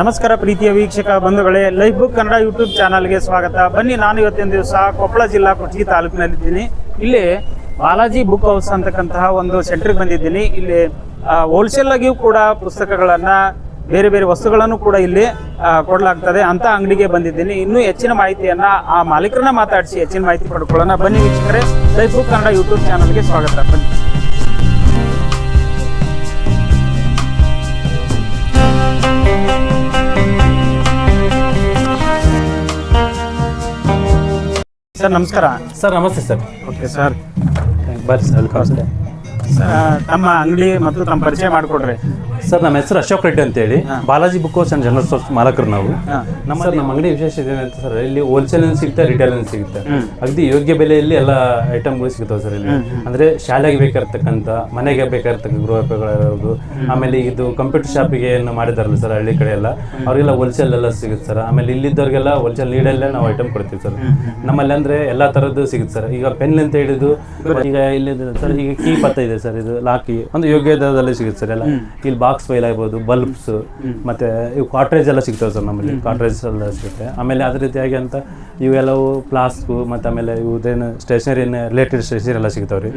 ನಮಸ್ಕಾರ ಪ್ರೀತಿಯ ವೀಕ್ಷಕ ಬಂಧುಗಳೇ, ಲೈಫ್ ಬುಕ್ ಕನ್ನಡ ಯೂಟ್ಯೂಬ್ ಚಾನಲ್ಗೆ ಸ್ವಾಗತ. ಬನ್ನಿ, ನಾನು ಇವತ್ತಿನ ದಿವಸ ಕೊಪ್ಪಳ ಜಿಲ್ಲಾ ಕೊಚ್ಚಿ ತಾಲೂಕಿನಲ್ಲಿದ್ದೀನಿ. ಇಲ್ಲಿ ಬಾಲಾಜಿ ಬುಕ್ ಹೌಸ್ ಅಂತಕ್ಕಂತಹ ಒಂದು ಸೆಂಟ್ರಿಗೆ ಬಂದಿದ್ದೀನಿ. ಇಲ್ಲಿ ಹೋಲ್ಸೇಲ್ ಆಗಿಯೂ ಕೂಡ ಪುಸ್ತಕಗಳನ್ನು, ಬೇರೆ ಬೇರೆ ವಸ್ತುಗಳನ್ನು ಕೂಡ ಇಲ್ಲಿ ಕೊಡಲಾಗ್ತದೆ ಅಂತ ಅಂಗಡಿಗೆ ಬಂದಿದ್ದೀನಿ. ಇನ್ನೂ ಹೆಚ್ಚಿನ ಮಾಹಿತಿಯನ್ನ ಆ ಮಾಲೀಕರನ್ನ ಮಾತಾಡಿಸಿ ಹೆಚ್ಚಿನ ಮಾಹಿತಿ ಪಡ್ಕೊಳ್ಳೋಣ. ಬನ್ನಿ ವೀಕ್ಷಕರೇ, ಲೈಫ್ ಬುಕ್ ಕನ್ನಡ ಯೂಟ್ಯೂಬ್ ಚಾನಲ್ಗೆ ಸ್ವಾಗತ. ಬನ್ನಿ. ಸರ್ ನಮಸ್ಕಾರ. ಸರ್ ನಮಸ್ತೆ ಸರ್. Okay sir. ಬರ್ರಿ ಸರ್ ವೆಲ್ಕಮ್ ಸರ್, ತಮ್ಮ ಅಂಗಡಿ ಮತ್ತು ತಮ್ಮ ಪರಿಚಯ ಮಾಡಿಕೊಡ್ರಿ. ಸರ್ ನಮ್ಮ ಹೆಸರು ಅಶೋಕ್ ರೆಡ್ಡಿ ಅಂತೇಳಿ. Balaji book house and general stores ಮಾಲಕರು ನಾವು. ನಮ್ಮ ನಮ್ಮ ಅಂಗಡಿ ವಿಶೇಷ ಏನಂತ ಸರ್ ಇಲ್ಲಿ ಹೋಲ್ಸೇಲ್ ಸಿಗುತ್ತೆ ರಿಟೇಲ್ ಸಿಗುತ್ತೆ. ಅಗದಿ ಯೋಗ್ಯ ಬೆಲೆಯಲ್ಲಿ ಎಲ್ಲ ಐಟಮ್ಗಳು ಸಿಗ್ತಾವೆ ಸರ್ ಇಲ್ಲಿ. ಅಂದ್ರೆ ಶಾಲೆಗೆ ಬೇಕಾಗಿರ್ತಕ್ಕಂಥ ಮನೆಗೆ ಬೇಕಾಗಿರ್ತಕ್ಕಂಥ ಗೃಹೋಪಯೋಗಗಳು ಆಮೇಲೆ ಇದು ಕಂಪ್ಯೂಟರ್ ಶಾಪಿಗೆ ಏನು ಮಾಡಿದಾರಲ್ಲ ಸರ್ ಹಳ್ಳಿ ಕಡೆ ಎಲ್ಲ. ಅವರಿಗೆಲ್ಲ ಹೋಲ್ಸೇಲ್ ಎಲ್ಲ ಸಿಗುತ್ತೆ ಸರ್. ಆಮೇಲೆ ಇಲ್ಲಿದ್ದವ್ರಿಗೆಲ್ಲ ಹೋಲ್ಸೇಲ್ ನೀಡಲ್ಲೇ ನಾವು ಐಟಮ್ ಕೊಡ್ತೀವಿ ಸರ್. ನಮ್ಮಲ್ಲಿ ಅಂದ್ರೆ ಎಲ್ಲಾ ತರದ್ದು ಸಿಗುತ್ತೆ ಸರ್. ಈಗ ಪೆನ್ ಅಂತ ಹಿಡಿದು ಈಗ ಇಲ್ಲಿ ಸರ್ ಈಗ ಕೀ ಅಂತ ಇದೆ ಸರ್ ಇದು ಲಾಕಿ. ಒಂದು ಯೋಗ್ಯ ದರದಲ್ಲಿ ಸಿಗುತ್ತೆ ಸರ್ ಎಲ್ಲ. ಇಲ್ಲಿ ಬಾಕ್ಸ್ ಫೈಲ್ ಆಗ್ಬೋದು ಬಲ್ಬ್ಸ್ ಮತ್ತೆ ಇವು ಕಾಟ್ರೇಜ್ ಎಲ್ಲ ಸಿಗ್ತವೆ ಸರ್ ನಮ್ಮಲ್ಲಿ. ಕಾಟ್ರೇಜ್ ಎಲ್ಲ ಸಿಗುತ್ತೆ. ಆಮೇಲೆ ಅದೇ ರೀತಿಯಾಗಿ ಅಂತ ಇವೆಲ್ಲವು ಫ್ಲಾಸ್ಕು ಮತ್ತು ಆಮೇಲೆ ಇವುದೇನು ಸ್ಟೇಷನರಿ ರಿಲೇಟೆಡ್ ಸ್ಟೇಷನರಿ ಎಲ್ಲ ಸಿಗ್ತಾವೆ ರೀ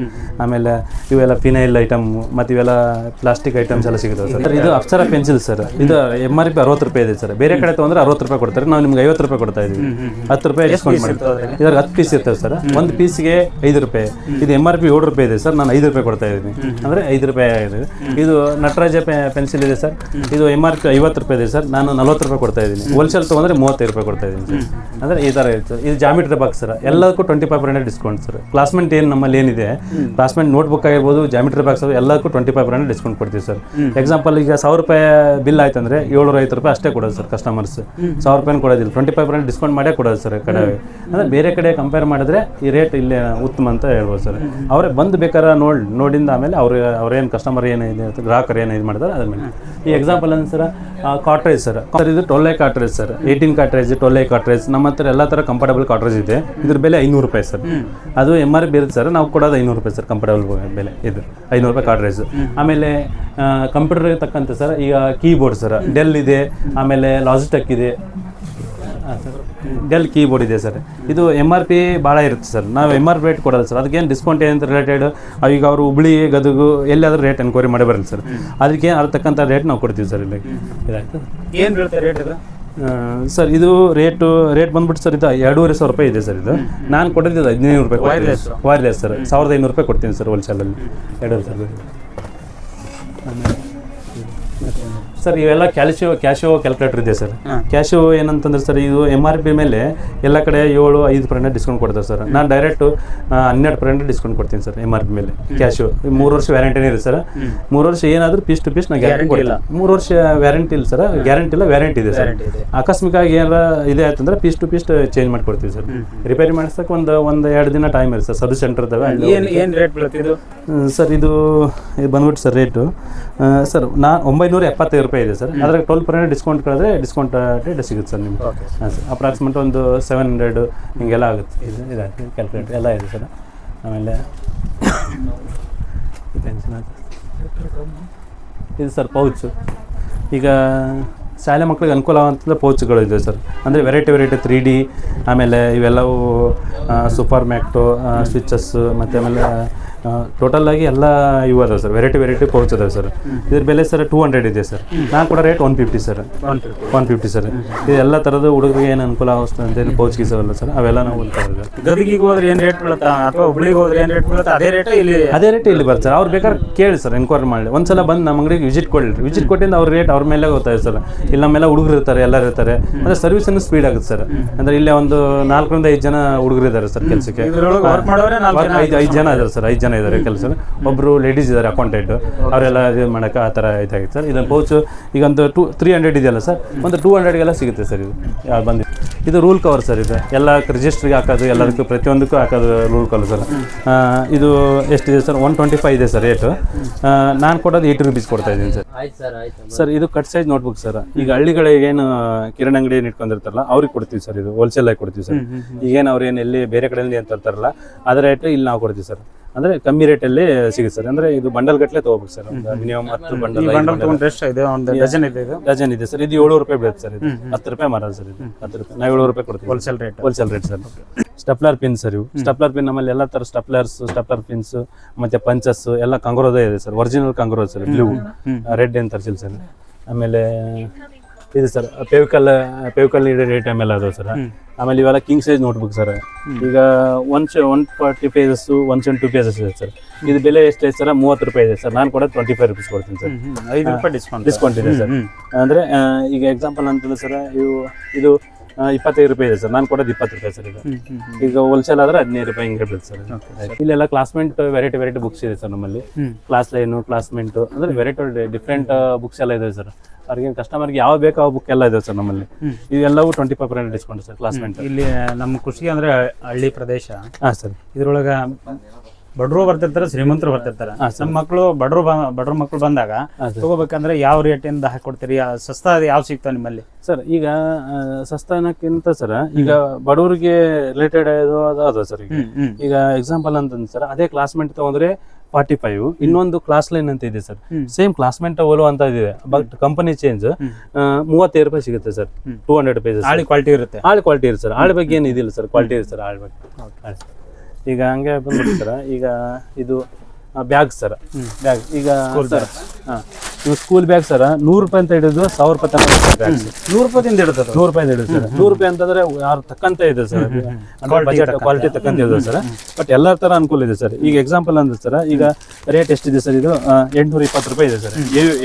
ಆಮೇಲೆ ಇವೆಲ್ಲ ಫಿನೈಲ್ ಐಟಮ್ ಮತ್ತು ಇವೆಲ್ಲ ಪ್ಲಾಸ್ಟಿಕ್ ಐಟಮ್ಸ್ ಎಲ್ಲ ಸಿಗ್ತಾವೆ ಸರ್. ಇದು ಅಪ್ಸರ ಪೆನ್ಸಿಲ್ ಸರ್. ಇದು ಎಂ ಆರ್ ಪಿ ಅರವತ್ತು ರೂಪಾಯಿ ಇದೆ ಸರ್. ಬೇರೆ ಕಡೆ ತೊಗೊಂಡ್ರೆ ಅರವತ್ತು ರೂಪಾಯಿ ಕೊಡ್ತಾರೆ. ನಾವು ನಿಮ್ಗೆ ಐವತ್ತು ರೂಪಾಯಿ ಕೊಡ್ತಾ ಇದೀವಿ. ಹತ್ತು ರೂಪಾಯಿ ಡಿಸ್ಕೌಂಟ್ ಮಾಡಿ. ಇದ್ರಾಗ ಹತ್ತು ಪೀಸ್ ಇರ್ತವೆ ಸರ್. ಒಂದು ಪೀಸ್ಗೆ ಐದು ರೂಪಾಯಿ. ಇದು ಎಂ ಆರ್ ಪಿ ಏಳು ರೂಪಾಯಿ ಇದೆ ಸರ್. ನಾನು ಐದು ರೂಪಾಯಿ ಕೊಡ್ತಾ ಇದ್ದೀನಿ ಅಂದರೆ ಐದು ರೂಪಾಯಿ ಆಗಿದೆ. ಇದು ನಟರಾಜ ಪೆನ್ಸಿಲ್ ಇದೆ ಸರ್. ಇದು ಎಂ ಆರ್ ಪಿ ಐವತ್ತು ರೂಪಾಯಿ ಇದೆ ಸರ್. ನಾನು ನಲ್ವತ್ತು ರೂಪಾಯಿ ಕೊಡ್ತಾ ಇದ್ದೀನಿ ಹೋಲ್ಸೇಲ್ ತೊಗೊಂಡ್ರೆ ಮೂವತ್ತೈದು ರೂಪಾಯಿ ಕೊಡ್ತಾ ಇದ್ದೀನಿ ಸರ್. ಅಂದರೆ ಈ ಥರ ಇರುತ್ತೆ ಇದು ಜಾಮಿಟ್ರಿ ಬಾಕ್ಸ್ ಸರ್. ಎಲ್ಲದಕ್ಕೂ twenty five percent discount sir. Classmate ಏನು ನಮ್ಮಲ್ಲಿ ಏನಿದೆ ಕ್ಲಾಸ್ಮೆಂಟ್ ನೋಟ್ಬುಕ್ ಆಗಿರ್ಬೋದು ಜಾಮಿಟ್ರಿ ಬಾಕ್ಸ್ ಎಲ್ಲದಕ್ಕೂ ಟ್ವೆಂಟಿ ಫೈವ್ ಪರ್ಸೆಂಟ್ ಡಿಸ್ಕೌಂಟ್ ಕೊಡ್ತೀವಿ ಸರ್. ಎಕ್ಸಾಂಪಲ್ ಈಗ ಸಾವಿರ ರೂಪಾಯಿ ಬಿಲ್ ಆಯ್ತಂದ್ರೆ ಏಳು ಐವತ್ತು ರೂಪಾಯಿ ಅಷ್ಟೇ ಕೊಡೋದು ಸರ್ ಕಸ್ಟಮರ್ಸ್ ಸಾವಿರ ರೂಪಾಯಿ ಕೊಡೋದಿಲ್ಲ. ಟ್ವೆಂಟಿ ಫೈವ್ ಪರ್ಸೆಂಟ್ ಡಿಸ್ಕೌಂಟ್ ಮಾಡೇ ಕೊಡೋದು ಸರ್ ಕಡೆ. ಅಂದರೆ ಬೇರೆ ಕಡೆ ಕಂಪೇರ್ ಮಾಡಿದ್ರೆ ಈ ರೇಟ್ ಇಲ್ಲಿ ಉತ್ತಮ ಅಂತ ಹೇಳ್ಬೋದು ಸರ್. ಅವರೇ ಬಂದು ಬೇಕಾರ ನೋಡ್ ನೋಡಿಂದ ಆಮೇಲೆ ಅವ್ರ ಅವ್ರೇನು ಕಸ್ಟಮರ್ ಏನಿದೆ ಇದೆ ಗ್ರಾಹಕರು ಏನು ಇದು ಮಾಡ್ತಾರೆ ಅದ್ರ ಮೇಲೆ. ಈ example sir cartridge sir. Sir ಇದು ಟೊಲ್ಲೆ ಕಾಟ್ರೇಜ್ ಸರ್. ಏಯ್ಟೀನ್ ಕಾಟ್ರೇಜ್ ಟೊಲ್ಲೆ ಕಾಟ್ರೇಜ್ ನಮ್ಮ ಹತ್ರ ಎಲ್ಲ ಥರ ಕಂಫರ್ಟಬಲ್ ಕಾಟ್ರೇಜ್ ಇದೆ. ಇದ್ರ ಬೆಲೆ ಐನೂರು ರೂಪಾಯಿ ಸರ್. ಅದು ಎಂ ಆರ್ ಪಿ ಇರುತ್ತೆ ಸರ್ ನಾವು ಕೊಡೋದು ಐನೂರು ರೂಪಾಯಿ ಸರ್ ಕಂಫರ್ಟಬಲ್ ಬೆಲೆ ಇದು. ಐನೂರು ರೂಪಾಯಿ ಕಾಟ್ರೇಜ್ ಆಮೇಲೆ ಕಂಪ್ಯೂಟರ್ ತಕ್ಕಂತೆ ಸರ್ ಈಗ ಕೀಬೋರ್ಡ್ ಸರ್ ಡೆಲ್ ಇದೆ ಆಮೇಲೆ ಲಾಜಿಟೆಕ್ ಇದೆ. ಡೆಲ್ ಕೀಬೋರ್ಡ್ ಇದೆ ಸರ್. ಇದು ಎಂ ಆರ್ ಪಿ ಭಾಳ ಇರುತ್ತೆ ಸರ್. ನಾವು ಎಂ ಆರ್ ಪಿ ರೇಟ್ ಕೊಡೋದು ಸರ್. ಅದಕ್ಕೇನು ಡಿಸ್ಕೌಂಟ್ ಏನಂತ ರಿಲೇಟೆಡ್ ಈಗ ಅವರು ಹುಬ್ಳಿ ಗದಗು ಎಲ್ಲಾದ್ರೂ ರೇಟ್ ಎನ್ಕ್ವೈರಿ ಮಾಡಿ ಬರಲ್ಲ ಸರ್. ಅದಕ್ಕೆ ಅದ್ರ ತಕ್ಕಂಥ ರೇಟ್ ನಾವು ಕೊಡ್ತೀವಿ ಸರ್ ಇಲ್ಲಿ ಇದಾಗ್ತದೆ. ಏನು ರೇಟ್ ಇದು ಸರ್ ಇದು ರೇಟು ರೇಟ್ ಬಂದ್ಬಿಟ್ಟು ಸರ್ ಇದು ಎರಡೂವರೆ ಸಾವಿರ ರೂಪಾಯಿ ಇದೆ ಸರ್ ಇದು. ನಾನು ಕೊಟ್ಟಿದ್ದು ಹದಿನೈದು ರೂಪಾಯಿ ವೈರ್ಲೆಸ್ ವೈರ್ಲೆಸ್ ಸರ್ ಸಾವಿರದ ಐನೂರು ರೂಪಾಯಿ ಕೊಡ್ತೀನಿ ಸರ್ ಹೋಲ್ಸೇಲಲ್ಲಿ ಎರಡೂವರೆ ಸಾವಿರ. ಸರ್ ಇವೆಲ್ಲ ಕ್ಯಾಲ್ಶಿಯೋ ಕ್ಯಾಶಿಯೋ ಕ್ಯಾಲ್ಕುಲೇಟರ್ ಇದೆ ಸರ್. ಕ್ಯಾಶಿಯೋ ಏನಂತಂದ್ರೆ ಸರ್ ಇದು ಎಂ ಆರ್ ಪಿ ಮೇಲೆ ಎಲ್ಲ ಕಡೆ ಏಳು ಐದು ಪರ್ಸೆಂಟ್ ಡಿಸ್ಕೌಂಟ್ ಕೊಡ್ತಾರೆ ಸರ್. ನಾನು ಡೈರೆಕ್ಟ್ ಹನ್ನೆರಡು ಪರ್ಸೆಂಟ್ ಡಿಸ್ಕೌಂಟ್ ಕೊಡ್ತೀನಿ ಸರ್ ಎಂ ಆರ್ ಪಿ ಮೇಲೆ. ಕ್ಯಾಶಿಯೋ ಮೂರು ವರ್ಷ ವ್ಯಾರಂಟಿನೇ ಇದೆ ಸರ್? ಮೂರು ವರ್ಷ ಏನಾದರೂ ಪೀಸ್ ಟು ಪೀಸ್ ನಾನು ಗ್ಯಾರಂಟಿ ಇಲ್ಲ. ಮೂರು ವರ್ಷ ವ್ಯಾರಂಟಿ ಇಲ್ಲ ಸರ್ ಗ್ಯಾರಂಟಿ ಇಲ್ಲ ವ್ಯಾರಂಟಿ ಇದೆ ಸರ್. ಆಕಸ್ಮಿಕವಾಗಿ ಏನಾರ ಇದೆ ಆಯ್ತಂದ್ರೆ ಪೀಸ್ ಟು ಪೀಸ್ ಚೇಂಜ್ ಮಾಡ್ಕೊಡ್ತೀವಿ ಸರ್. ರಿಪೇರಿ ಮಾಡಿಸಕ್ಕೆ ಒಂದು ಒಂದು ಎರಡು ದಿನ ಟೈಮ್ ಇರುತ್ತೆ ಸರ್ ಸರ್ವಿಸ್ ಸೆಂಟರ್ ಇದ್ದಾವೆ ಏನು ಏನು ರೇಟ್ ಬೀಳುತ್ತೆ ಇದು? ಸರ್ ಇದು ಇದು ಬಂದ್ಬಿಟ್ಟು ಸರ್ ರೇಟು ಸರ್ ನಾ ಒಂಬೈನೂರ ಎಪ್ಪತ್ತೈದು ರೂಪಾಯಿ ಇದೆ ಸರ್. ಅದ್ರಾಗ ಟ್ವೆಲ್ ಪರ್ಸೆಂಟ್ ಡಿಸ್ಕೌಂಟ್ ಕಳೆದ್ರೆ ಡಿಸ್ಕೌಂಟ್ ರೇಟ್ ಸಿಗುತ್ತೆ ಸರ್ ನಿಮ್ಗೆ. ಹಾಂ ಸರ್. ಅಪ್ರಾಕ್ಸಿಮೇಟ್ ಒಂದು ಸೆವೆನ್ ಹಂಡ್ರೆಡ್ ಹಿಂಗೆಲ್ಲ ಆಗುತ್ತೆ. ಇದು ಇದಾಗ್ತದೆ ಕ್ಯಾಲ್ಕುಲೇಟರ್ ಎಲ್ಲ ಇದೆ ಸರ್. ಆಮೇಲೆ ಇದು ಸರ್ ಪೌಚ್ ಈಗ ಶಾಲೆ ಮಕ್ಕಳಿಗೆ ಅನುಕೂಲ ಆಗುವಂಥದ್ದು ಪೌಚ್ಗಳು ಇದೆ ಸರ್. ಅಂದರೆ ವೆರೈಟಿ ವೆರೈಟಿ ತ್ರೀ ಡಿ ಆಮೇಲೆ ಇವೆಲ್ಲವೂ ಸೂಪರ್ ಮ್ಯಾಕ್ಟು ಸ್ವಿಚ್ಚಸ್ಸು ಮತ್ತು ಆಮೇಲೆ ಟೋಟಲ್ ಆಗಿ ಎಲ್ಲ ಇವು ಅದಾವೆ ಸರ್ ವೆರೈಟಿ ವೆರೈಟಿ ಪೌಚ್ ಅದಾವೆ ಸರ್ ಇದ್ರ ಬೆಲೆ ಸರ್ ಟೂ ಹಂಡ್ರೆಡ್ ಇದೆ ಸರ್ ನಾನು ಕೂಡ rate one fifty sir one fifty sir ಇದು ಎಲ್ಲ ಥರದ ಹುಡುಗರಿಗೆ ಏನು ಅನುಕೂಲ ಆಗುತ್ತೆ ಅಂತ ಪೌಚ್ ಗೀಸ್ ಅವೆಲ್ಲ ಸರ್ ಅವೆಲ್ಲ ನಾವು ಅಂತ ಇದ್ದೀವಿ ಗದಗಿಗೆ ಹೋದ್ರೆ ಏನು ರೇಟ್ ಬೀಳುತ್ತಾ? ಅಥವಾ ಹುಬ್ಳಿಗೆ ಹೋದ್ರೆ ಏನು ರೇಟ್ ಬೀಳುತ್ತಾ? ಅದೇ ರೇಟ್ ಇಲ್ಲಿ? ಅದೇ ರೇಟ್ ಇಲ್ಲಿ ಬರ್ತಾರೆ ಅವ್ರು ಬೇಕಾದ್ರೆ ಕೇಳಿ ಸರ್ ಎನ್ಕ್ವೈರಿ ಮಾಡಿ ಒಂದ್ಸಲ ಬಂದು ನಮ್ಮ ಅಂಗಡಿಗೆ ವಿಸಿಟ್ ಕೊಡಿ ವಿಸಿಟ್ ಕೊಟ್ಟಿಂದ ಅವ್ರ ರೇಟ್ ಅವ್ರ ಮೇಲೆ ಗೊತ್ತಾಯ್ತು ಸರ್ ಇಲ್ಲಿ ನಮ್ಮೆಲ್ಲ ಹುಡುಗರು ಇರ್ತಾರೆ ಎಲ್ಲರೂ ಇರ್ತಾರೆ. ಅಂದ್ರೆ ಸರ್ವಿಸ್ ಅನ್ನು ಸ್ಪೀಡ್ ಆಗುತ್ತೆ ಸರ್ ಅಂದ್ರೆ ಇಲ್ಲೇ ಒಂದು ನಾಲ್ಕರಿಂದ ಐದು ಜನ ಹುಡುಗರು ಇದ್ದಾರೆ ಸರ್ ಕೆಲಸಕ್ಕೆ. ಐದು ಐದು ಜನ ಇದ್ದಾರೆ ಸರ್ ಐದು ಜನ. ಇದ್ದಾರೆ ಕೆಲಸ ಒಬ್ಬರು ಲೇಡೀಸ್ ಇದ್ದಾರೆ ಅಕೌಂಟೆಂಟ್ ಅವರೆಲ್ಲ ಇದು ಮಾಡೋಕ್ಕೆ ಆ ಥರ ಇದಾಗಿತ್ತು ಸರ್. ಇದನ್ನು ಪೌಚ್ ಈಗ ಒಂದು ಟೂ ತ್ರೀ ಹಂಡ್ರೆಡ್ ಇದೆಯಲ್ಲ ಸರ್? ಒಂದು ಟೂ ಹಂಡ್ರೆಡ್ಗೆಲ್ಲ ಸಿಗುತ್ತೆ ಸರ್ ಇದು. ಯಾವ್ದು ಬಂದಿದೆ. ಇದು ರೂಲ್ ಕವರ್ ಸರ್ ಇದು. ಎಲ್ಲ ರಿಜಿಸ್ಟ್ರಿಗೆ ಹಾಕೋದು ಎಲ್ಲದಕ್ಕೂ ಪ್ರತಿಯೊಂದಕ್ಕೂ ಹಾಕೋದು ರೂಲ್ ಕವರ್ ಸರ್. ಇದು ಎಷ್ಟಿದೆ ಸರ್? ಒನ್ ಟ್ವೆಂಟಿ ಫೈವ್ ಇದೆ ಸರ್ ರೇಟ್ ನಾನು ಕೊಡೋದು ಏಯ್ಟಿ ರುಪೀಸ್ ಕೊಡ್ತಾ ಇದ್ದೀನಿ ಸರ್. ಸರ್ ಇದು ಕಟ್ ಸೈಜ್ ನೋಟ್ಬುಕ್ ಸರ್. ಈಗ ಹಳ್ಳಿಗಳಿಗೆ ಏನು ಕಿರಾಣಿ ಅಂಗಡಿ ಏನು ಇಟ್ಕೊಂಡಿರ್ತಾರಲ್ಲ ಅವ್ರಿಗೆ ಕೊಡ್ತೀವಿ ಸರ್ ಇದು. ಹೋಲ್ಸೇಲ್ ಆಗಿ ಕೊಡ್ತೀವಿ ಸರ್. ಈಗೇನು ಅವ್ರು ಏನು ಎಲ್ಲಿ ಬೇರೆ ಕಡೆಯಲ್ಲಿ ಅಂತ ತರ್ತಾರಲ್ಲ ಅದರ ರೇಟ್ ಇಲ್ಲಿ ನಾವು ಕೊಡ್ತೀವಿ ಸರ್. ಅಂದ್ರೆ ಕಮ್ಮಿ ರೇಟಲ್ಲಿ ಸಿಗುತ್ತೆ ಸರ್. ಅಂದ್ರೆ ಇದು ಬಂಡಲ್ ಗಟ್ಟಲೆ ತಗೋಬೇಕು ಸರ್. ಮಿನಿಮಮ್ ಹತ್ತು ಬಂಡಲ್ ಬಂಡಲ್ ತಗೊಂಡ್ರೆ ಎಷ್ಟು ಇದೆ? ಒಂದು ಡಜನ್ ಇದೆ ಇದು? ಡಜನ್ ಇದೆ ಸರ್. ಇದು ಏಳ್ನೂರು ರೂಪಾಯಿ ಬೀಳುತ್ತೆ ಸರ್ ಇದು. ಹತ್ತು ರೂಪಾಯಿ ಮಾರಲ್ಲ ಸರ್ ಇದು. ಹತ್ತು ರೂಪಾಯಿ. ನಾವು ಏಳ್ನೂರು ರೂಪಾಯಿ ಕೊಡ್ತೀವಿ. Wholesale rate wholesale rate sir. Stapler pin sir ಇವು. ಸ್ಟಪ್ಲರ್ ಪಿನ್ ನಮ್ಮಲ್ಲಿ ಎಲ್ಲ ತರ ಸ್ಟಪ್ಲರ್ಸ್ ಸ್ಟಪ್ಲರ್ ಪಿನ್ಸ್ ಮತ್ತೆ ಪಂಚಸ್ ಎಲ್ಲ ಕಂಗ್ರೋದೇ ಇದೆ sir. Original Kangaro sir blue red ಅಂತ ತರಿಸಿಲ್ಲ ಸರ್. ಆಮೇಲೆ ಇದು ಸರ್ ಪೇವಿಕಲ್ ಪೇವಿಕಲ್ ರೇಟ್ ಆಮೇಲೆ ಅದಾವೆ ಸರ್. ಆಮೇಲೆ ಇವೆಲ್ಲ ಕಿಂಗ್ ಸೈಜ್ ನೋಟ್ಬುಕ್ ಸರ್. ಈಗ one one forty pages one seven two pages ಇದೆ ಸರ್. ಇದು ಬೆಲೆ ಎಷ್ಟೈತೆ ಸರ್? ಮೂವತ್ತು ರೂಪಾಯಿ ಇದೆ ಸರ್. ನಾನು ಕೂಡ ಟ್ವೆಂಟಿ ಫೈವ್ ರುಪೀಸ್ ಕೊಡ್ತೀನಿ ಸರ್. ಐದು ರೂಪಾಯಿ ಡಿಸ್ಕೌಂಟ್ ಡಿಸ್ಕೌಂಟ್ ಇದೆ ಸರ್. ಅಂದರೆ ಈಗ ಎಕ್ಸಾಂಪಲ್ ಅಂತಂದ್ರೆ ಸರ್ ಇವು ಇದು ಇಪ್ಪತ್ತೈದು ರೂಪಾಯಿ ಇದೆ ಸರ್. ನಾನು ಕೊಡೋದು ಇಪ್ಪತ್ತು ರೂಪಾಯಿ ಸರ್ ಇದು ಈಗ ಹೋಲ್ಸೇಲ್ ಆದ್ರೆ ಹದಿನೈದು ರೂಪಾಯಿ ಹಿಂಗೆ ಬೀಳುತ್ತೆ ಸರ್. ಇಲ್ಲೆಲ್ಲ ಕ್ಲಾಸ್ಮೆಂಟ್ ವೆರೈಟಿ ವೆರೈಟಿ ಬುಕ್ಸ್ ಇದೆ ಸರ್ ನಮ್ಮಲ್ಲಿ. ಕ್ಲಾಸ್ ಲೈನು ಕ್ಲಾಸ್ಮೆಂಟ್ ಅಂದ್ರೆ ವೆರೈಟಿ ಡಿಫ್ರೆಂಟ್ ಬುಕ್ಸ್ ಎಲ್ಲ ಇದೆ ಸರ್. ಅವ್ರಿಗೆ ಕಸ್ಟಮರ್ಗೆ ಯಾವ ಬೇಕು ಆ ಬುಕ್ ಎಲ್ಲ ಇದೆ ಸರ್ ನಮ್ಮಲ್ಲಿ. ಇದೆಲ್ಲವೂ twenty five percent discount sir classmate ಇಲ್ಲಿ ನಮ್ಮ ಕೃಷಿ ಅಂದ್ರೆ ಹಳ್ಳಿ ಪ್ರದೇಶ. ಹಾಂ ಸರ್. ಇದ್ರೊಳಗ ಬಡ್ರು ಬರ್ತಿರ್ತಾರೆ ಶ್ರೀಮಂತರು ಬರ್ತಿರ್ತಾರೆ. ನಮ್ಮ ಮಕ್ಕಳು ಬಡ್ರು ಬಡ್ರು ಮಕ್ಕಳು ಬಂದಾಗ ತಗೋಬೇಕಂದ್ರೆ ಯಾವ ರೇಟಿಂದ ಹಾಕೊಡ್ತೀರಿ ಸಸ್ತಾ ಯಾವ ಸಿಗ್ತಾವ ನಿಮ್ಮಲ್ಲಿ? ಸರ್ ಈಗ ಸಸ್ತಾನಕ್ಕಿಂತ ಸರ್ ಈಗ ಬಡವರಿಗೆ ರಿಲೇಟೆಡ್ ಅದು ಅದು ಸರ್ ಈಗ. ಎಕ್ಸಾಂಪಲ್ ಅಂತಂದ್ರೆ ಸರ್ ಅದೇ ಕ್ಲಾಸ್ಮೆಂಟ್ ತಗೊಂಡ್ರೆ ಫಾರ್ಟಿ ಫೈವ್ ಇನ್ನೊಂದು ಕ್ಲಾಸ್ ಲೈನ್ ಅಂತ ಇದೆ ಸರ್. ಸೇಮ್ ಕ್ಲಾಸ್ಮೆಂಟ್ ಓಲೋ ಅಂತ ಇದೆ ಬಟ್ ಕಂಪನಿ ಚೇಂಜ್ ಮೂವತ್ತೈದು ರೂಪಾಯಿ ಸಿಗುತ್ತೆ ಸರ್. ಟೂ ಹಂಡ್ರೆಡ್ ರುಪೀಸ್ ಆಳಿ ಕ್ವಾಲಿಟಿ ಇರುತ್ತೆ. ಹಾಳಿ ಕ್ವಾಲಿಟಿ ಇರುತ್ತೆ ಸರ್. ಆಳ್ ಬಗ್ಗೆ ಏನಿದಿಲ್ಲ ಸರ್ ಕ್ವಾಲಿಟಿ ಇರುತ್ತೆ ಸರ್ ಆಳ್ ಬಗ್ಗೆ. ಈಗ ಹಂಗೆ ಬಂದ್ಬಿಡ್ತಾರ? ಈಗ ಇದು ಬ್ಯಾಗ್ ಸರ್. ಬ್ಯಾಗ್. ಈಗ ಸರ್ ಹಾಂ. ಇವು ಸ್ಕೂಲ್ ಬ್ಯಾಗ್ ಸರ್ ನೂರು ರೂಪಾಯಿ ಅಂತ ಹಿಡಿದು ಸಾವಿರ ರೂಪಾಯಿ ತನಕ ನೂರು ರೂಪಾಯಿಂದ ಇರ್ತದೆ ನೂರು ರೂಪಾಯಿ ಹಿಡಿದು ಸರ್. ನೂರು ರೂಪಾಯಿ ಅಂತಂದ್ರೆ ಯಾರು ತಕ್ಕಂತ ಇದೆ ಸರ್. ಬಜೆಟ್ ಕ್ವಾಲಿಟಿ ತಕ್ಕಂತ. ಇದೆ ಸರ್. ಬಟ್ ಎಲ್ಲರ ತರ ಅನುಕೂಲ ಇದೆ ಸರ್. ಈಗ ಎಕ್ಸಾಂಪಲ್ ಅಂದ್ರೆ ಸರ್ ಈಗ ರೇಟ್ ಎಷ್ಟಿದೆ ಸರ್ ಇದು? ಎಂಟ್ನೂರ ಇಪ್ಪತ್ತು ರೂಪಾಯಿ ಇದೆ ಸರ್.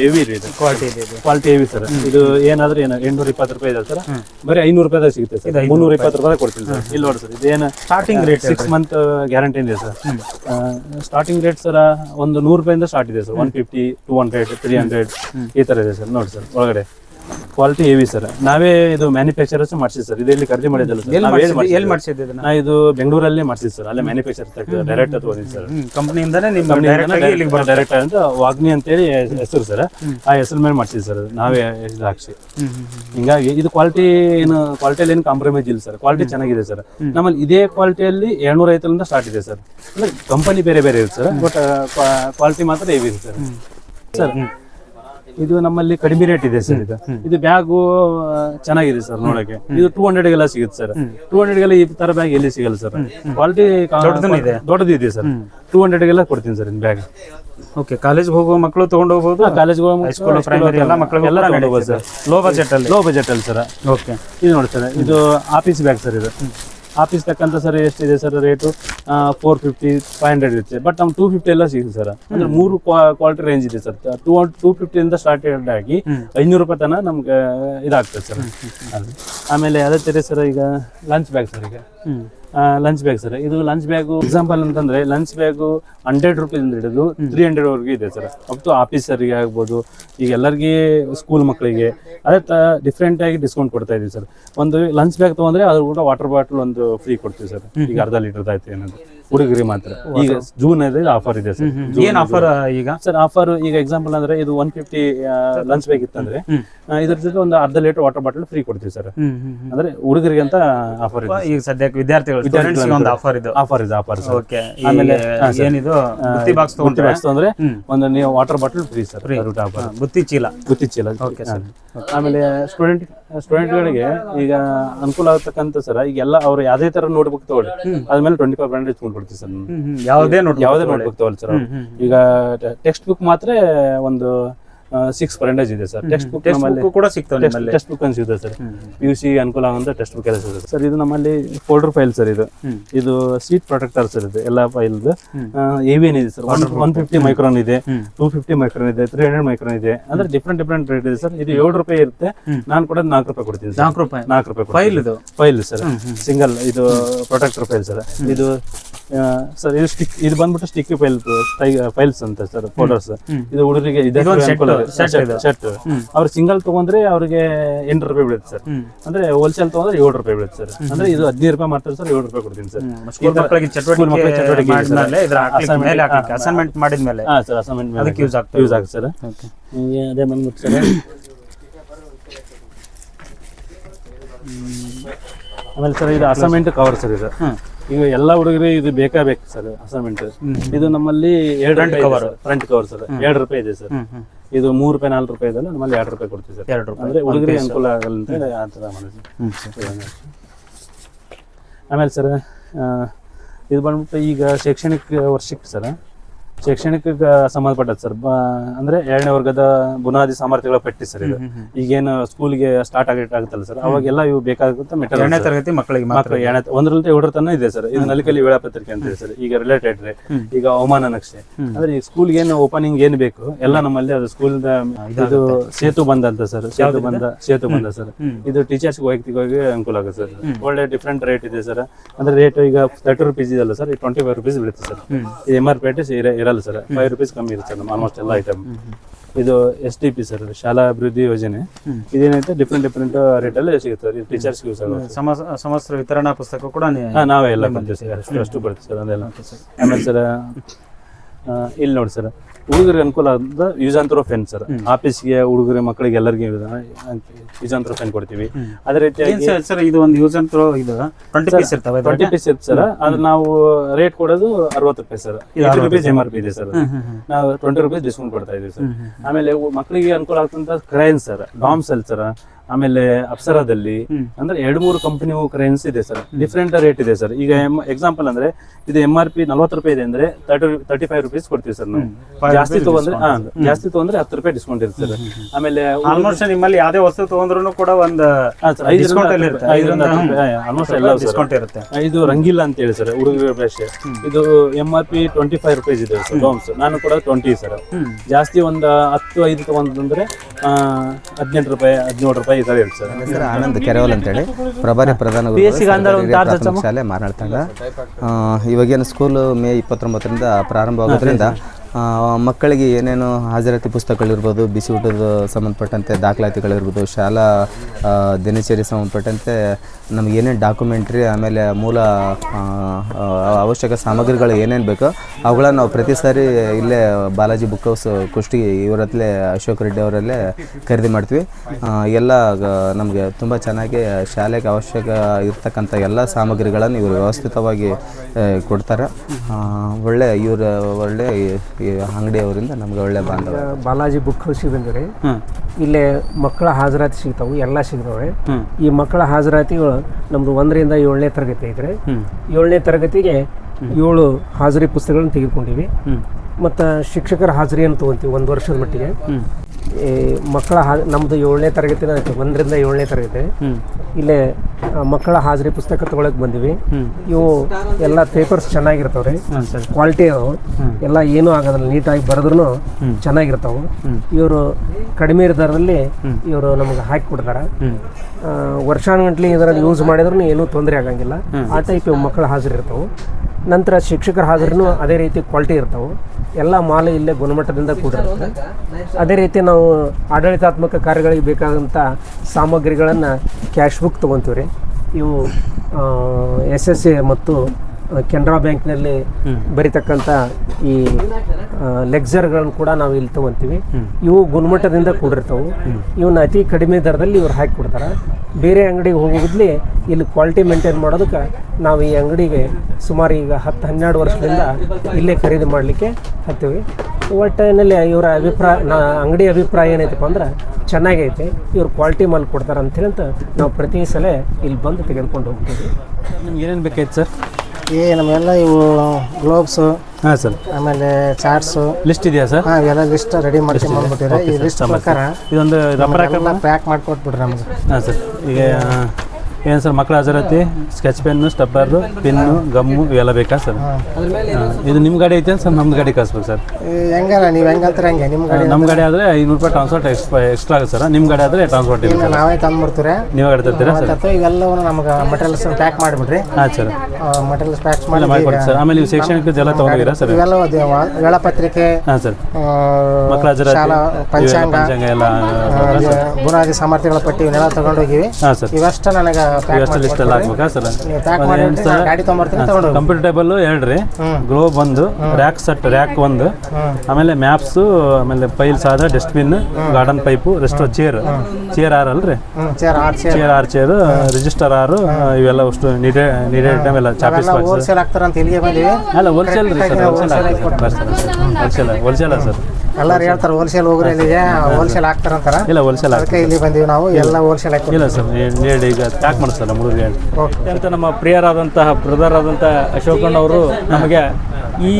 ಹೆವಿ ಇದೆ. ಕ್ವಾಲಿಟಿ ಇದೆ ಕ್ವಾಲಿಟಿ ಹೆವಿ ಸರ್. ಇದು ಏನಾದ್ರೂ ಏನು ಎಂಟ್ನೂರ ಇಪ್ಪತ್ತು ರೂಪಾಯಿ ಇದೆ ಸರ್. ಬರೀ ಐನೂರು ರೂಪಾಯಿದಾಗ ಸಿಗುತ್ತೆ ಸರ್. ಮುನ್ನೂರ ಇಪ್ಪತ್ತು ರೂಪಾಯಿ ಕೊಡ್ತೀವಿ ಸರ್. ಇಲ್ಲ ನೋಡಿ ಸರ್ ಇದೇನು starting rate six month guarantee ಇದೆ ಸರ್. ಸ್ಟಾರ್ಟಿಂಗ್ ರೇಟ್ ಸರ್ ಒಂದು ನೂರು ರೂಪಾಯಿಂದ ಸ್ಟಾರ್ಟ್ ಇದೆ sir one fifty two hundred three hundred ಈ ತರ ಇದೆ ಸರ್ ನೋಡಿ ಸರ್ ಒಳಗಡೆ. ಕ್ವಾಲಿಟಿ ಹೆವಿ ಸರ್ ನಾವೇ ಇದು ಮ್ಯಾನುಫ್ಯಾಕ್ಚರರ್ಸ್ ಮಾಡಿಸಿದ್ ಸರ್ ಇದೆಲ್ಲಿ ಖರೀದಿ ಮಾಡಿದ್ದಲ್ಲ ಸರ್ ಎಲ್ಲಿ ಮಾಡ್ಸಿದ್ದು ಇದನ್ನ? ನಾ ಇದು ಬೆಂಗಳೂರಲ್ಲಿ ಮಾಡಿಸಿದ್ ಸರ್ ಅಲ್ಲೇ ಮ್ಯಾನುಫ್ಯಾಕ್ಚರ್ ಡೈರೆಕ್ಟ್ ತಗೊಂಡಿದ್ದು ಸರ್ ಕಂಪ್ನಿಯಿಂದಾನೇ ನಿಮ್ಮ ಡೈರೆಕ್ಟ್ ಆಗಿ ಇಲ್ಲಿಗೆ ಡೈರೆಕ್ಟ್ ಅಂತ ವಾಗ್ನಿ ಅಂತೇಳಿ ಹೆಸರು ಸರ್ ಆ ಹೆಸರು ಮೇಲೆ ಮಾಡಿಸಿದ್ ಸರ್ ನಾವೇ ಇದು ಹಾಕ್ಸಿ. ಹಿಂಗಾಗಿ ಇದು ಕ್ವಾಲಿಟಿ ಏನು ಕ್ವಾಲಿಟಿಯಲ್ಲಿ ಏನು ಕಾಂಪ್ರಮೈಸ್ ಇಲ್ಲ ಸರ್ ಕ್ವಾಲಿಟಿ ಚೆನ್ನಾಗಿದೆ ಸರ್ ನಮ್ಮಲ್ಲಿ ಇದೇ ಕ್ವಾಲಿಟಿಯಲ್ಲಿ ಏಳ್ನೂರ ಐವತ್ತರಿಂದ ಸ್ಟಾರ್ಟ್ ಇದೆ ಸರ್ ಅಂದ್ರೆ ಕಂಪನಿ ಬೇರೆ ಬೇರೆ ಇರುತ್ತೆ ಸರ್ ಬಟ್ ಕ್ವಾಲಿಟಿ ಮಾತ್ರ ಹೆವಿ ಇದೆ ಸರ್ ಸರ್ ಇದು ನಮ್ಮಲ್ಲಿ ಕಡಿಮೆ ರೇಟ್ ಇದೆ ಸರ್ ಇದು ಇದು ಬ್ಯಾಗು ಚೆನ್ನಾಗಿದೆ ಸರ್ ನೋಡಕ್ಕೆ ಇದು ಟೂ ಹಂಡ್ರೆಡ್ಗೆಲ್ಲ ಸಿಗುತ್ತೆ ಸರ್. ಟೂ ಹಂಡ್ರೆಡ್ಗೆಲ್ಲ ಈ ತರ ಬ್ಯಾಗ್ ಎಲ್ಲಿ ಸಿಗಲ್ಲ ಸರ್. ಕ್ವಾಲಿಟಿ ದೊಡ್ಡದಿದೆ ಸರ್. ಟೂ ಹಂಡ್ರೆಡ್ಗೆಲ್ಲ ಕೊಡ್ತೀನಿ ಸರ್ ಬ್ಯಾಗ್ ಓಕೆ ಕಾಲೇಜ್ ಹೋಗುವ ಮಕ್ಕಳು ತಗೊಂಡು ಹೋಗ್ಬೋದು? ಕಾಲೇಜ್ ಹೈಸ್ಕೂಲ್ ಪ್ರೈಮರಿ ಎಲ್ಲ ಮಕ್ಕಳು ಎಲ್ಲ ತಗೊಂಡೋಗ್ಬೋದು ಸರ್. ಲೋ ಬಜೆಟ್ ಅಲ್ಲಿ. ಲೋ ಬಜೆಟ್ ಅಲ್ಲಿ ಸರ್. ಓಕೆ ಇದು ನೋಡಿ ಸರ್ ಇದು ಆಫೀಸ್ ಬ್ಯಾಗ್ ಸರ್ ಇದು. ಆಫೀಸ್ ತಕ್ಕಂತ ಸರ್ ಎಷ್ಟಿದೆ sir rate? Four fifty five hundred ಇರುತ್ತೆ. ಬಟ್ ನಮ್ಗೆ ಟೂ ಫಿಫ್ಟಿ ಎಲ್ಲ ಸಿಗುತ್ತೆ ಸರ್. ಅಂದ್ರೆ ಮೂರು ಕ್ವಾಲಿಟಿ ರೇಂಜ್ ಇದೆ ಸರ್. ಟೂ ಟೂ ಫಿಫ್ಟಿಯಿಂದ ಸ್ಟಾರ್ಟೆಡ್ ಆಗಿ ಐನೂರು ರೂಪಾಯಿ ತನಕ ನಮ್ಗೆ ಇದಾಗ್ತದೆ ಸರ್. ಆಮೇಲೆ ಅದೇ ತೆರೆ ಸರ್ ಈಗ ಲಂಚ್ ಬ್ಯಾಗ್ ಸರ್ ಈಗ. Lunch bag sir. ಇದು ಲಂಚ್ ಬ್ಯಾಗು ಎಕ್ಸಾಂಪಲ್ ಅಂತಂದ್ರೆ ಲಂಚ್ ಬ್ಯಾಗು ಹಂಡ್ರೆಡ್ ರುಪೀಸಿಂದ ಹಿಡಿದು ತ್ರೀ ಹಂಡ್ರೆಡ್ ವರೆಗೂ ಇದೆ ಸರ್. ಅಪ್ ಟು ಆಫೀಸರಿಗೆ ಆಗ್ಬೋದು ಈಗ ಎಲ್ಲರಿಗೆ ಸ್ಕೂಲ್ ಮಕ್ಕಳಿಗೆ ಅದೇ ಡಿಫ್ರೆಂಟ್ ಆಗಿ ಡಿಸ್ಕೌಂಟ್ ಕೊಡ್ತಾ ಇದೀವಿ ಸರ್. ಒಂದು ಲಂಚ್ ಬ್ಯಾಗ್ ತಗೊಂಡ್ರೆ ಅದ್ರ ಕೂಡ ವಾಟರ್ ಬಾಟಲ್ ಒಂದು ಫ್ರೀ ಕೊಡ್ತೀವಿ ಸರ್. ಈಗ ಅರ್ಧ ಲೀಟರ್ ಆಯ್ತು ಏನದು ಹುಡುಗರಿಗೆ ಮಾತ್ರ. ಈಗ ಜೂನ್ ಅಲ್ಲಿ ಆಫರ್ ಇದೆ ಸರ್. ಏನ್ ಆಫರ್ ಈಗ? ಸರ್ ಆಫರ್ ಈಗ ಎಕ್ಸಾಂಪಲ್ ಅಂದ್ರೆ ಇದು ಒನ್ ಫಿಫ್ಟಿ ಲಂಚ್ ಬೇಕಿತ್ತಂದ್ರೆ ಇದ್ರ ಜೊತೆ ಒಂದು ಅರ್ಧ ಲೀಟರ್ ವಾಟರ್ ಬಾಟಲ್ ಫ್ರೀ ಕೊಡ್ತೀವಿ ಸರ್. ಅಂದ್ರೆ ಹುಡುಗರಿಗೆ ಅಂತ ಆಫರ್ ಇದೆ ಈಗ ಸದ್ಯಕ್ಕೆ ವಿದ್ಯಾರ್ಥಿಗಳು ಒಂದು ಆಫರ್ ಇದು. ಆಫರ್ ಇದೆ ಆಫರ್ ಓಕೆ ಆಮೇಲೆ ಏನಿದು? ಬುತ್ತಿ ಬಾಕ್ಸ್ ಬಾಕ್ಸ್ ಅಂದ್ರೆ ಒಂದು ನೀವು water bottle free sir offer ಬುತ್ತಿ ಚೀಲ. ಗೊತ್ತಿಚ್ಚಿಲ್ಲ ಓಕೆ ಸರ್. ಆಮೇಲೆ ಸ್ಟೂಡೆಂಟ್ ಸ್ಟೂಡೆಂಟ್ಗಳಿಗೆ ಈಗ ಅನುಕೂಲ ಆಗತಕ್ಕಂತ ಸರ್ ಈಗ ಎಲ್ಲ ಅವ್ರು ಯಾವ್ದೇ ತರ ನೋಡ್ಬೇಕು ತಗೊಳ್ಳಿ ಅದ್ಮೇಲೆ ಟ್ವೆಂಟಿ ಫೈವ್ ಪರ್ಸೆಂಟ್ ಕೊಡ್ತೀವಿ ಸರ್. ಯಾವುದೇ ನೋಡಿ ಯಾವುದೇ ನೋಟ್ಬುಕ್ ತಗೊಳ್ಳಿ ಸರ್ ಈಗ ಟೆಕ್ಸ್ಟ್ ಬುಕ್ ಮಾತ್ರ ಒಂದು ಸಿಕ್ಸ್ ಪರ್ಸೆಂಟೇಜ್ ಇದೆ ಸರ್. ಟೆಕ್ಸ್ಟ್ ಬುಕ್ ನಮ್ಮಲ್ಲಿ ಕೂಡ ಸಿಗ್ತಾವೆ ಟೆಕ್ಸ್ಟ್ ಬುಕ್ ಅಂತ ಸಿಗುತ್ತೆ ಸರ್. ಪಿ ಯು ಸಿ ಅನುಕೂಲ ಆಗುವಂತ ಟೆಕ್ಸ್ಟ್ ಬುಕ್ ಎಲ್ಲ ಸಿಗುತ್ತೆ ಸರ್. ಇದು ನಮ್ಮಲ್ಲಿ ಫೋಲ್ಡರ್ ಫೈಲ್ ಸರ್ ಇದು. ಇದು ಸೀಟ್ ಪ್ರೊಟೆಕ್ಟರ್ ಸರ್ ಇದು ಎಲ್ಲ ಫೈಲ್ ಏವಿಯನ್ ಇದೆ ಸರ್. ಒನ್ ಫಿಫ್ಟಿ ಮೈಕ್ರೋನ್ ಇದೆ ಟೂ ಫಿಫ್ಟಿ ಮೈಕ್ರೋನ್ ಇದೆ ತ್ರೀ ಹಂಡ್ರೆಡ್ ಮೈಕ್ರೋನ್ ಇದೆ. ಅಂದ್ರೆ ಡಿಫ್ರೆಂಟ್ ಡಿಫ್ರೆಂಟ್ ರೇಟ್ ಇದೆ ಸರ್. ಇದು ಏಳು ರೂಪಾಯಿ ಇರುತ್ತೆ. ನಾನು ಕೂಡ ನಾಲ್ಕು ರೂಪಾಯಿ ಕೊಡ್ತೀನಿ ಸರ್. ನಾಲ್ಕು ರೂಪಾಯಿ? ನಾಲ್ಕು ರೂಪಾಯಿ ಫೈಲ್ ಇದು? File sir. ಸಿಂಗಲ್ ಇದು ಪ್ರೊಟೆಕ್ಟರ್ ಫೈಲ್ ಸರ್. ಇದು ಸರ್ ಇದು ಸ್ಟಿಕ್ ಇದು ಬಂದ್ಬಿಟ್ಟು ಸ್ಟಿಕ್ ಫೈಲ್ ಫೈಲ್ಸ್ ಅಂತ ಸರ್ ಫೋಲ್ಡರ್ಸ್ ಇದು ಹುಡುಗರಿಗೆ ಇದೆ set ಸೆಟ್ ಅವ್ರು ಸಿಂಗಲ್ ತಗೊಂಡ್ರೆ ಅವ್ರಿಗೆ ಎಂಟು ರೂಪಾಯಿ ಬೀಳುತ್ತೆ ಸರ್. ಅಂದ್ರೆ ಹೋಲ್ಸೇಲ್ ತಗೊಂಡ್ರೆ ಏಳು ರೂಪಾಯಿ ಬೀಳುತ್ತೆ ಸರ್. ಅಂದ್ರೆ ಇದು ಹದಿನೈದು ರೂಪಾಯಿ ಮಾಡ್ತಾರೆ ಸರ್ ಏಳು ರೂಪಾಯಿ ಕೊಡ್ತೀನಿ ಸರ್. ಮಕ್ಕಳಿಗೆ ಚಟುವಟಿಕೆ ಚಟುವಟಿಕೆ ಅಸೈನ್ಮೆಂಟ್ ಮಾಡಿದ್ಮೇಲೆ ಹಾ ಸರ್ ಅಸೈನ್ಮೆಂಟ್ ಅದಕ್ಕೆ ಯೂಸ್ ಆಗ್ತದೆ ಯೂಸ್ ಆಗುತ್ತೆ ಸರ್ ಹಿಂಗೆ ಅದೇ ಬಂದ್ಬಿಟ್ಟು ಸರ್ ಆಮೇಲೆ ಸರ್ ಇದು ಅಸೈನ್ಮೆಂಟ್ ಕವರ್ ಸರ್ ಇದು. ಈಗ ಎಲ್ಲ ಹುಡುಗರಿಗೆ ಇದು ಬೇಕಾ ಬೇಕು ಸರ್ ಅಸೈನ್ಮೆಂಟ್ ಇದು ನಮ್ಮಲ್ಲಿ ಎರಡು front cover front cover sir. ಎರಡು ರೂಪಾಯಿ ಇದೆ ಸರ್. ಇದು ಮೂರು ರೂಪಾಯಿ ನಾಲ್ಕು ರೂಪಾಯಿ ಇದೆಲ್ಲ ನಮ್ಮಲ್ಲಿ ಎರಡು ರೂಪಾಯಿ ಕೊಡ್ತೀವಿ ಸರ್. ಎರಡು ರೂಪಾಯಿ. ಅಂದ್ರೆ ಹುಡುಗರಿಗೆ ಅನುಕೂಲ ಆಗಲ್ಲ ಅಂತ ಆ ಥರ ಮಾಡಿದ್ವಿ. ಆಮೇಲೆ ಸರ್ ಇದು ಬಂದ್ಬಿಟ್ಟು ಈಗ ಶೈಕ್ಷಣಿಕ ವರ್ಷಕ್ಕೆ ಸರ್ ಶೈಕ್ಷಣಿಕ ಸಂಬಂಧಪಟ್ಟದ್ದು ಸರ್. ಅಂದ್ರೆ ಎರಡನೇ ವರ್ಗದ ಬುನಾದಿ ಸಾಮರ್ಥ್ಯಗಳ ಪಟ್ಟಿ ಸರ್ ಇದು. ಈಗೇನು ಸ್ಕೂಲ್ಗೆ ಸ್ಟಾರ್ಟ್ ಆಗಿಟ್ಟಾಗುತ್ತಲ್ಲ ಆಗುತ್ತಲ್ಲ ಸರ್? ಅವಾಗೆಲ್ಲ ಇವು ಬೇಕಾಗುತ್ತೆ ಎರಡನೇ ತರಗತಿ ಮಕ್ಕಳಿಗೆ ಮಾತ್ರ. ಮಾತ್ರ ಎರಡನೇ ಒಂದರಲ್ಲಿ ಏಳರ ಇದೆ ಸರ್. ಇದು ನಲಿಕಲಿ ವೇಳಾಪತ್ರಿಕೆ ಅಂತ ಇದೆ ಸರ್. ಈಗ ರಿಲೇಟೆಡ್ ಈಗ ಹವಾಮಾನ ನಕ್ಷೆ. ಅಂದ್ರೆ ಈ ಸ್ಕೂಲ್ಗೆ ಏನು ಓಪನಿಂಗ್ ಏನು ಬೇಕು? ಎಲ್ಲ ನಮ್ಮಲ್ಲಿ ಅದು ಸ್ಕೂಲ್ ಇದು ಸೇತು ಬಂದ ಅಂತ ಸರ್. ಸೇತು ಬಂದ ಸೇತು ಬಂದ ಸರ್. ಇದು ಟೀಚರ್ಸ್ ವೈಯಕ್ತಿಕವಾಗಿ ಅನುಕೂಲ ಆಗುತ್ತೆ ಸರ್. ಒಳ್ಳೆ ಡಿಫ್ರೆಂಟ್ ರೇಟ್ ಇದೆ ಸರ್. ಅಂದ್ರೆ ರೇಟ್ ಈಗ ತರ್ಟಿ ರುಪೀಸ್ ಇದೆಲ್ಲ ಸರ್. ಟ್ವೆಂಟಿ ಫೈವ್ ರುಪೀಸ್ ಬೀಳುತ್ತೆ ಸರ್. ಎಂ ಆರ್ ಪಿ ಇರಲ್ಲ ಸರ್. ಫೈವ್ ರುಪೀಸ್ ಕಮ್ಮಿ ಇರುತ್ತೆ ಸರ್ ಆಲ್ಮೋಸ್ಟ್ ಎಲ್ಲ ಐಟಮ್ ಇದು ಎಸ್ ಟಿ ಪಿ ಸರ್ ಶಾಲಾ ಅಭಿವೃದ್ಧಿ ಯೋಜನೆ. ಇದೇನೈತೆ? ಡಿಫ್ರೆಂಟ್ ಡಿಫ್ರೆಂಟ್ ರೇಟಲ್ಲಿ ಸಿಗುತ್ತೆ ಸರ್. ಟೀಚರ್ಸ್ ಯೂಸ್ ಆಗುತ್ತೆ ಸಮ ಸಮಸ್ತ ವಿತರಣಾ ಪುಸ್ತಕ ಕೂಡ ನಾವೇ ಎಲ್ಲ ಬಂದಿವಿ ಸರ್. ಅಷ್ಟು ಅಷ್ಟು ಬರುತ್ತೆ ಸರ್ ಅದೆಲ್ಲ. ಆಮೇಲೆ ಸರ್ ಇಲ್ಲಿ ನೋಡಿ ಸರ್. ಹುಡುಗರಿಗೆ ಅನುಕೂಲ ಆದ ಯೂಸಾಂತ್ರೋ ಫೆನ್ ಸರ್ ಆಫೀಸ್ಗೆ ಹುಡುಗರ ಮಕ್ಕಳಿಗೆ ಎಲ್ಲರಿಗೆ ಫೆನ್ ಕೊಡ್ತೀವಿ. ಅದೇ ರೀತಿ ರೀತಿಯಾಗಿ ಸರ್ ಇದು ಒಂದು ಇದು? ಟ್ವೆಂಟಿ ಪೀಸ್ ಇರ್ತವೆ ಟ್ವೆಂಟಿ ಪೀಸ್ ಇರುತ್ತೆ ಸರ್ ಅದು ನಾವು ರೇಟ್ ಕೊಡೋದು ಅರವತ್ತು ರೂಪಾಯಿ sir eighty rupees M R P ಇದೆ ಸರ್ ನಾವು ಟ್ವೆಂಟಿ ರುಪೀಸ್ ಡಿಸ್ಕೌಂಟ್ ಕೊಡ್ತಾ ಇದೀವಿ ಸರ್ ಆಮೇಲೆ ಮಕ್ಕಳಿಗೆ ಅನುಕೂಲ ಆಗ್ತಂತ ಕ್ರೈನ್ ಸರ್ ಡಾಮ್ಸೆಲ್ ಸರ್ ಆಮೇಲೆ ಅಪ್ಸರಾದಲ್ಲಿ ಅಂದ್ರೆ ಎರಡು ಮೂರು ಕಂಪನಿ ಕರೆನ್ಸ್ ಇದೆ ಸರ್ ಡಿಫ್ರೆಂಟ್ ರೇಟ್ ಇದೆ ಸರ್ ಈಗ ಎಕ್ಸಾಂಪಲ್ ಅಂದ್ರೆ ಇದು ಎಂ ಆರ್ ಪಿ ನಲ್ವತ್ತು ರೂಪಾಯಿ ಇದೆ ಅಂದ್ರೆ ತರ್ಟಿ ತರ್ಟಿ ಫೈವ್ ರುಪೀಸ್ ಕೊಡ್ತೀವಿ ಸರ್ ನಾವು. ಜಾಸ್ತಿ ತಗೊಂಡ್ರೆ ಜಾಸ್ತಿ ತಗೊಂಡ್ರೆ ಹತ್ತು ರೂಪಾಯಿ ಡಿಸ್ಕೌಂಟ್ ಇರುತ್ತೆ ಸರ್ ಆಮೇಲೆ ಆಲ್ಮೋಸ್ಟ್ ನಿಮ್ಮಲ್ಲಿ ಯಾವ್ದೇ ವಸ್ತು ತಗೊಂಡ್ರು ಕೂಡ ಒಂದು ಐದರಿಂದ ಡಿಸ್ಕೌಂಟ್ ಇರುತ್ತೆ. ಎಲ್ಲ ಡಿಸ್ಕೌಂಟ್ ಇದು ರಂಗಿಲ್ಲ ಅಂತ ಹೇಳಿ ಸರ್ ಹುಡುಗರ ಬ್ರಷ್ ಇದು M R P twenty five rupees ಇದೆ ಸರ್ ಡೋಮ್ಸ್ ನಾನು ಕೂಡ ಟ್ವೆಂಟಿ ಸರ್ ಜಾಸ್ತಿ ಒಂದು ಹತ್ತು ಐದು ತಗೊಂಡ್ರೆ ಹದಿನೆಂಟು ರೂಪಾಯಿ ಹದಿನೇಳು ರೂಪಾಯಿ ಸರ್ ಹೆಸರು ಆನಂದ್ ಕೆರೆವಲ್ ಅಂತೇಳಿ. ಪ್ರಭಾರಿ ಪ್ರಧಾನ ಶಾಲೆ ಮಾರ್ನಾಳ್ತಂಡ. ಇವಾಗೇನು ಸ್ಕೂಲು ಮೇ ಇಪ್ಪತ್ತೊಂಬತ್ತರಿಂದ ಪ್ರಾರಂಭ ಆಗೋದ್ರಿಂದ ಮಕ್ಕಳಿಗೆ ಏನೇನು ಹಾಜರಾತಿ ಪುಸ್ತಕಗಳಿರ್ಬೋದು, ಬಿಸಿ ಊಟದ ಸಂಬಂಧಪಟ್ಟಂತೆ ದಾಖಲಾತಿಗಳಿರ್ಬೋದು, ಶಾಲಾ ದಿನಚರಿ ಸಂಬಂಧಪಟ್ಟಂತೆ ನಮ್ಗೆ ಏನೇನು ಡಾಕ್ಯುಮೆಂಟ್ರಿ ಆಮೇಲೆ ಮೂಲ ಅವಶ್ಯಕ ಸಾಮಗ್ರಿಗಳು ಏನೇನು ಬೇಕೋ ಅವುಗಳನ್ನ ನಾವು ಪ್ರತಿ ಸಾರಿ ಇಲ್ಲೇ ಬಾಲಾಜಿ ಬುಕ್ ಹೌಸ್ ಕುಷ್ಟಿ ಇವರತ್ತಲೇ ಅಶೋಕ್ ರೆಡ್ಡಿ ಅವರಲ್ಲೇ ಖರೀದಿ ಮಾಡ್ತೀವಿ. ಎಲ್ಲ ನಮಗೆ ತುಂಬ ಚೆನ್ನಾಗಿ ಶಾಲೆಗೆ ಅವಶ್ಯಕ ಇರ್ತಕ್ಕಂಥ ಎಲ್ಲ ಸಾಮಗ್ರಿಗಳನ್ನು ಇವರು ವ್ಯವಸ್ಥಿತವಾಗಿ ಕೊಡ್ತಾರೆ. ಒಳ್ಳೆ ಇವರು, ಒಳ್ಳೆ ಈ- ಅಂಗಡಿಯವರಿಂದ ನಮ್ಗೆ ಒಳ್ಳೆ ಬಾಂಧವ್ಯ. ಬಾಲಾಜಿ ಬುಕ್ ಹೌಸಿಗೆ ಬಂದಿರಿ ಇಲ್ಲೇ ಮಕ್ಕಳ ಹಾಜರಾತಿ ಸಿಗ್ತಾವೆ ಎಲ್ಲ ಸಿಗ್ತವೆ ಈ ಮಕ್ಕಳ ಹಾಜರಾತಿಗಳು ನಮ್ದು ಒಂದರಿಂದ ಏಳನೇ ತರಗತಿ ಐತ್ರಿ. ಏಳನೇ ತರಗತಿಗೆ ಏಳು ಹಾಜರಿ ಪುಸ್ತಕಗಳನ್ನು ತೆಗೆದುಕೊಂಡಿವಿ. ಮತ್ತು ಶಿಕ್ಷಕರ ಹಾಜರಿಯನ್ನು ತಗೊಂತೀವಿ ಒಂದು ವರ್ಷದ ಮಟ್ಟಿಗೆ. ಈ ಮಕ್ಕಳ ಹಾ ನಮ್ಮದು ಏಳನೇ ತರಗತಿನ ಆಯಿತು ಒಂದರಿಂದ ಏಳನೇ ತರಗತಿ. ಇಲ್ಲೇ ಆ, ಮಕ್ಕಳ ಹಾಜರಿ ಪುಸ್ತಕ ತಗೊಳಕ್ ಬಂದಿವಿ. ಇವು ಎಲ್ಲ ಪೇಪರ್ಸ್ ಚೆನ್ನಾಗಿರ್ತಾವ್ರಿ. ಕ್ವಾಲಿಟಿ ಅವು ಎಲ್ಲ ಏನೂ ಆಗೋದಿಲ್ಲ ನೀಟಾಗಿ ಬರೆದ್ರು ಚೆನ್ನಾಗಿರ್ತಾವೆ. ಇವರು ಕಡಿಮೆ ದರದಲ್ಲಿ ಇವರು ನಮ್ಗೆ ಹಾಕಿ ಕೊಡ್ತಾರೆ. ಆ, ವರ್ಷಾನುಗಟ್ಲೆ ಇದರಲ್ಲಿ ಯೂಸ್ ಮಾಡಿದ್ರು ಏನೂ ತೊಂದರೆ ಆಗಂಗಿಲ್ಲ. ಆ ಟೈಪ್ ಮಕ್ಕಳ ಹಾಜರಿ ಇರ್ತಾವೆ. ನಂತರ ಶಿಕ್ಷಕರ ಹಾಜರಿನೂ ಅದೇ ರೀತಿ ಕ್ವಾಲಿಟಿ ಇರ್ತಾವೆ. ಎಲ್ಲ ಮಾಲು ಇಲ್ಲೇ ಗುಣಮಟ್ಟದಿಂದ ಕೂಡಿರುತ್ತೆ. ಅದೇ ರೀತಿ ನಾವು ಆಡಳಿತಾತ್ಮಕ ಕಾರ್ಯಗಳಿಗೆ ಬೇಕಾದಂಥ ಸಾಮಗ್ರಿಗಳನ್ನು ಕ್ಯಾಶ್ ಬುಕ್ ತೊಗೊತೀವಿ ರೀ ಇವು ಎಸ್ ಎಸ್ ಎ ಮತ್ತು ಕೆನರಾ ಬ್ಯಾಂಕ್ನಲ್ಲಿ ಬರೀತಕ್ಕಂಥ ಈ ಲೆಕ್ಚರ್ಗಳನ್ನು ಕೂಡ ನಾವು ಇಲ್ಲಿ ತೊಗೊತೀವಿ. ಇವು ಗುಣಮಟ್ಟದಿಂದ ಕೂಡಿರ್ತವೆ. ಇವನ್ನ ಅತಿ ಕಡಿಮೆ ದರದಲ್ಲಿ ಇವ್ರು ಹಾಕಿ ಕೊಡ್ತಾರೆ. ಬೇರೆ ಅಂಗಡಿಗೆ ಹೋಗೋದ್ಲಿ ಇಲ್ಲಿ ಕ್ವಾಲಿಟಿ ಮೇಂಟೈನ್ ಮಾಡೋದಕ್ಕೆ ನಾವು ಈ ಅಂಗಡಿಗೆ ಸುಮಾರು ಈಗ ಹತ್ತು ಹನ್ನೆರಡು ವರ್ಷದಿಂದ ಇಲ್ಲೇ ಖರೀದಿ ಮಾಡಲಿಕ್ಕೆ ಹತ್ತೀವಿ. ಒಟ್ಟಿನಲ್ಲಿ ಇವರ ಅಭಿಪ್ರಾಯ ನಾ ಅಂಗಡಿ ಅಭಿಪ್ರಾಯ ಏನೈತಪ್ಪ ಅಂದ್ರೆ ಚೆನ್ನಾಗೈತೆ ಇವ್ರು ಕ್ವಾಲಿಟಿ ಮಾಲ್ ಕೊಡ್ತಾರೆ ಅಂತ ನಾವು ಪ್ರತಿ ಸಲ ಇಲ್ಲಿ ಬಂದು ತೆಗೆದುಕೊಂಡು ಹೋಗ್ತೀವಿ. ನಿಮ್ಗೆ ಏನೇನು ಬೇಕಾಯ್ತು ಸರ್? ಈ ನಮ್ಮೆಲ್ಲ ಇವು ಗ್ಲೋಬ್ಸು ಹಾಂ ಸರ್. ಆಮೇಲೆ ಚಾರ್ಟ್ಸು ಲಿಸ್ಟ್ ಇದೆಯಾ ಸರ್? ಹಾಂ ಇವೆಲ್ಲ ಲಿಸ್ಟ್ ರೆಡಿ ಮಾಡಿ ಮಾಡಿಬಿಟ್ಟಿದೆ ಈ ಲಿಸ್ಟ್ ಪ್ರಕಾರ ಇದೊಂದು ರಬ್ಬರ್ ಎಲ್ಲ ಪ್ಯಾಕ್ ಮಾಡಿಕೊಟ್ಬಿಟ್ರಿ ನಮ್ಗೆ. ಹಾಂ ಸರ್. ಈಗ ಏನು ಸರ್ ಮಕ್ಕಳ ಹಾಜರಾತಿ? ಸ್ಕೆಚ್ ಪೆನ್ನು ಸ್ಟಬ್ಬರು ಪಿನ್ನು ಗಮ್ಮು ಇವೆಲ್ಲ ಬೇಕಾ ಸರ್. ಇದು ನಿಮ್ಮ ಗಾಡಿ ಐತೆ ಸರ್? ನಮ್ಮ ಗಾಡಿ ಕಳಿಸ್ಬೇಕು ಸರ್. ಈ ನೀವು ಹೆಂಗಂತಾರೆ ಹಂಗೆ? ನಿಮ್ಮ ಗಾಡಿ ನಮ್ಮ ಗಾಡಿ ಆದರೆ ಐನೂರು ರೂಪಾಯಿ ಟ್ರಾನ್ಸ್ಪೋರ್ಟ್ ಎಕ್ಸ್ಟ್ರಾ ಎಕ್ಸ್ಟ್ರಾ ಆಗುತ್ತೆ ಸರ್. ನಿಮ್ಮ ಗಾಡಿ ಆದರೆ ಟ್ರಾನ್ಸ್ಪೋರ್ಟ್ ಇಲ್ಲ ನಾವೇ ತಂದ್ಬಿಡ್ತೀರಿ ನೀವು ಗಾಡಿ ತರ್ತೀರಾ ಸರ್? ಇವೆಲ್ಲವನ್ನು ನಮಗೆ ಮಟೀರಿಯಲ್ಸ್ ಪ್ಯಾಕ್ ಮಾಡಿಬಿಡ್ರಿ. ಹಾಂ ಸರ್. ಮಟೀರಿಯಲ್ಸ್ ಪ್ಯಾಕ್ ಮಾಡಿ ಮಾಡಿಕೊಡ್ತೀವಿ ಸರ್. ಆಮೇಲೆ ನೀವು ಶೈಕ್ಷಣಿಕ ಎಲ್ಲ ತೊಗೊಂಡಿದ್ದೀರಾ ಸರ್? ಇವೆಲ್ಲ ವೇಳಾಪತ್ರಿಕೆ ಹಾಂ ಸರ್. ಮಕ್ಕಳ ಶಾಲಾ ಪಂಚಾಂಗ ಪಂಚಾಂಗ ಎಲ್ಲ ಬುನಾದಿ ಸಾಮರ್ಥ್ಯಗಳ ಪಟ್ಟಿ ಇವನ್ನೆಲ್ಲ ತಗೊಂಡೋಗಿವಿ. ಹಾಂ ಸರ್. ಇವಷ್ಟ ನನಗೆ ಲಿಸ್ಟ್ ಎಲ್ಲ ಹಾಕ್ಬೇಕಾ ಸರ್? ಕಂಪ್ಯೂಟರ್ ಟೇಬಲ್ ಎರಡು ರೀ ಗ್ಲೋಬ್ ಒಂದು ರ್ಯಾಕ್ ಸೆಟ್ ರ್ಯಾಕ್ ಒಂದು. ಆಮೇಲೆ ಮ್ಯಾಪ್ಸು ಆಮೇಲೆ ಫೈಲ್ಸ್ ಆದ dustbin garden pipe rest chair chair R ಅಲ್ರಿ? ಚೇರ್ ಆರು ಚೇರ್ ಚೇರ್ ಆರ್ ಚೇರ್ ರಿಜಿಸ್ಟರ್ ಆರು ಇವೆಲ್ಲ ಅಷ್ಟು ನೀಡೆ ನೀಡೆ ಐಟಮ್ ಎಲ್ಲ ಚಾಪಿಸ್ ಬಾಕ್ಸ್ ಅಲ್ಲ ಹೋಲ್ಸೇಲ್ ರೀ sir wholesale wholesale wholesale sir. ಎಲ್ಲರೂ ಹೇಳ್ತಾರೆ ಹೋಲ್ಸೇಲ್ ಹೋಗ್ರಿ ಇಲ್ಲಿಗೆ ಹೋಲ್ಸೇಲ್ ಆಗ್ತಾರಂತಾರ ಇಲ್ಲ ಹೋಲ್ಸೇಲ್ ಅದಕ್ಕೆ ಇಲ್ಲಿ ಬಂದೀವಿ ನಾವು ಎಲ್ಲ ಹೋಲ್ಸೇಲ್ ಹಾಕಿ ಇಲ್ಲ ಸರ್ ನೀಡಿ ಈಗ ಪ್ಯಾಕ್ ಮಾಡಿಸ್ತಾರೆ ನಮ್ಮ ಹುಡುಗರಿಗೆ ಅಂತ ನಮ್ಮ ಪ್ರಿಯರಾದಂತಹ ಬ್ರದರ್ ಆದಂಥ ಅಶೋಕಣ್ಣ ಅವರು ನಮಗೆ ಈ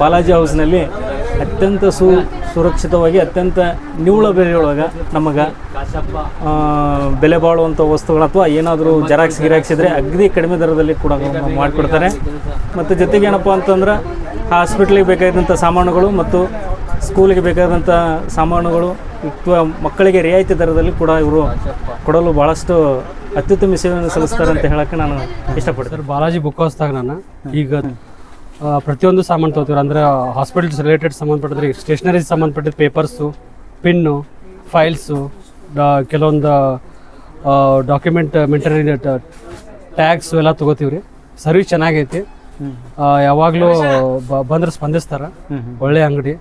ಬಾಲಾಜಿ ಹೌಸ್ನಲ್ಲಿ ಅತ್ಯಂತ ಸು ಸುರಕ್ಷಿತವಾಗಿ ಅತ್ಯಂತ ನಿವ್ಳ ಬೆಲೆಯೊಳಗೆ ನಮಗೆ ಬೆಲೆ ಬಾಳುವಂಥ ವಸ್ತುಗಳು ಅಥವಾ ಏನಾದರೂ ಜೆರಾಕ್ಸ್ ಗಿರಾಕ್ಸ್ ಇದ್ದರೆ ಅಗ್ದಿ ಕಡಿಮೆ ದರದಲ್ಲಿ ಕೂಡ ಮಾಡಿಕೊಡ್ತಾರೆ. ಮತ್ತು ಜೊತೆಗೆ ಏನಪ್ಪ ಅಂತಂದ್ರೆ ಹಾಸ್ಪಿಟ್ಲಿಗೆ ಬೇಕಾದಂಥ ಸಾಮಾನುಗಳು ಮತ್ತು ಸ್ಕೂಲಿಗೆ ಬೇಕಾದಂಥ ಸಾಮಾನುಗಳು ಅಥವಾ ಮಕ್ಕಳಿಗೆ ರಿಯಾಯಿತಿ ದರದಲ್ಲಿ ಕೂಡ ಇವರು ಕೊಡಲು ಭಾಳಷ್ಟು ಅತ್ಯುತ್ತಮ ಸೇವೆಯನ್ನು ಸಲ್ಲಿಸ್ತಾರೆ ಅಂತ ಹೇಳಕ್ಕೆ ನಾನು ಇಷ್ಟಪಡ್ತೀನಿ. ಬಾಲಾಜಿ ಬುಕ್ ಹೌಸ್ದಾಗ ನಾನು ಈಗ ಪ್ರತಿಯೊಂದು ಸಾಮಾನು ತೊಗೊತೀವಿ. ಅಂದರೆ ಹಾಸ್ಪಿಟಲ್ಸ್ ರಿಲೇಟೆಡ್ ಸಂಬಂಧಪಟ್ಟಿದ್ರೆ ಸ್ಟೇಷನರಿ ಸಂಬಂಧಪಟ್ಟಿದ್ದ ಪೇಪರ್ಸು ಪಿನ್ನು ಫೈಲ್ಸು ಕೆಲವೊಂದು ಡಾಕ್ಯುಮೆಂಟ್ ಮೆಂಟರಿ ಟ್ಯಾಕ್ಸು ಎಲ್ಲ ತೊಗೋತೀವಿ ರೀ ಸರ್ವಿಸ್ ಚೆನ್ನಾಗೈತಿ. ಯಾವಾಗಲೂ ಬಂದ್ರೆ ಸ್ಪಂದಿಸ್ತಾರೆ. ಒಳ್ಳೆ ಅಂಗಡಿ.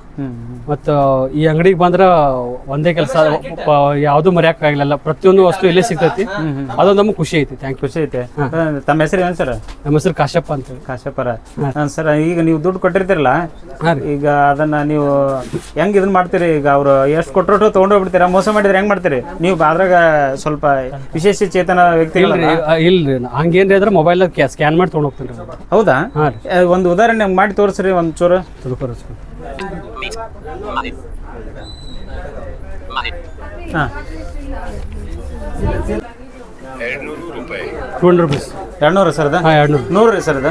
ಮತ್ತು ಈ ಅಂಗಡಿಗೆ ಬಂದ್ರ ಒಂದೇ ಕೆಲಸ ಯಾವುದು ಆಗ್ಲಿಲ್ಲ. ಪ್ರತಿಯೊಂದು ವಸ್ತು ಇಲ್ಲೇ ಸಿಗ್ತೈತಿ. ಅದೊಂದು ನಮ್ಗೆ ಖುಷಿ ಐತಿ. ಥ್ಯಾಂಕ್ ಯು ಖುಷಿ ಐತೆ. ತಮ್ಮ ಹೆಸರು ಏನು ಸರ್? ನಮ್ಮ ಹೆಸರು ಕಾಶ್ಯಪ್ಪ ಅಂತ ಕಾಶ್ಯಪ್ಪರ ಸರ್ ಈಗ ನೀವು ದುಡ್ಡು ಕೊಟ್ಟಿರ್ತೀರಲ್ಲ ಈಗ ಅದನ್ನ ನೀವು ಹೆಂಗ್ ಇದನ್ನ ಮಾಡ್ತೀರಿ? ಈಗ ಅವ್ರು ಎಷ್ಟು ಕೊಟ್ಟರು ತಗೊಂಡೋಗ್ಬಿಡ್ತೀರಾ ಮೋಸ ಮಾಡಿದ್ರೆ ಹೆಂಗ್ ಮಾಡ್ತೀರಿ? ನೀವು ಅದ್ರಾಗ ಸ್ವಲ್ಪ ವಿಶೇಷ ಚೇತನ ವ್ಯಕ್ತಿ ಇಲ್ರಿ ಹಂಗೇನ್ರಿ ಅಂದ್ರೆ ಮೊಬೈಲ್ ಸ್ಕ್ಯಾನ್ ಮಾಡಿ ತಗೊಂಡೋಗ್ತೀನಿ ಹೌದಾ? ಒಂದು ಉದಾಹರಣೆ ಮಾಡಿ ತೋರಿಸ್ರಿ ಒಂದು ಚೂರು. ತಿಳ್ಕೊರ ಹಾ. Two hundred rupees. ಎರಡ್ನೂರು ಸರ್ ಅದ? ಹಾಂ ಎರಡು ನೂರು ರೀ ಸರ್ ಅದ.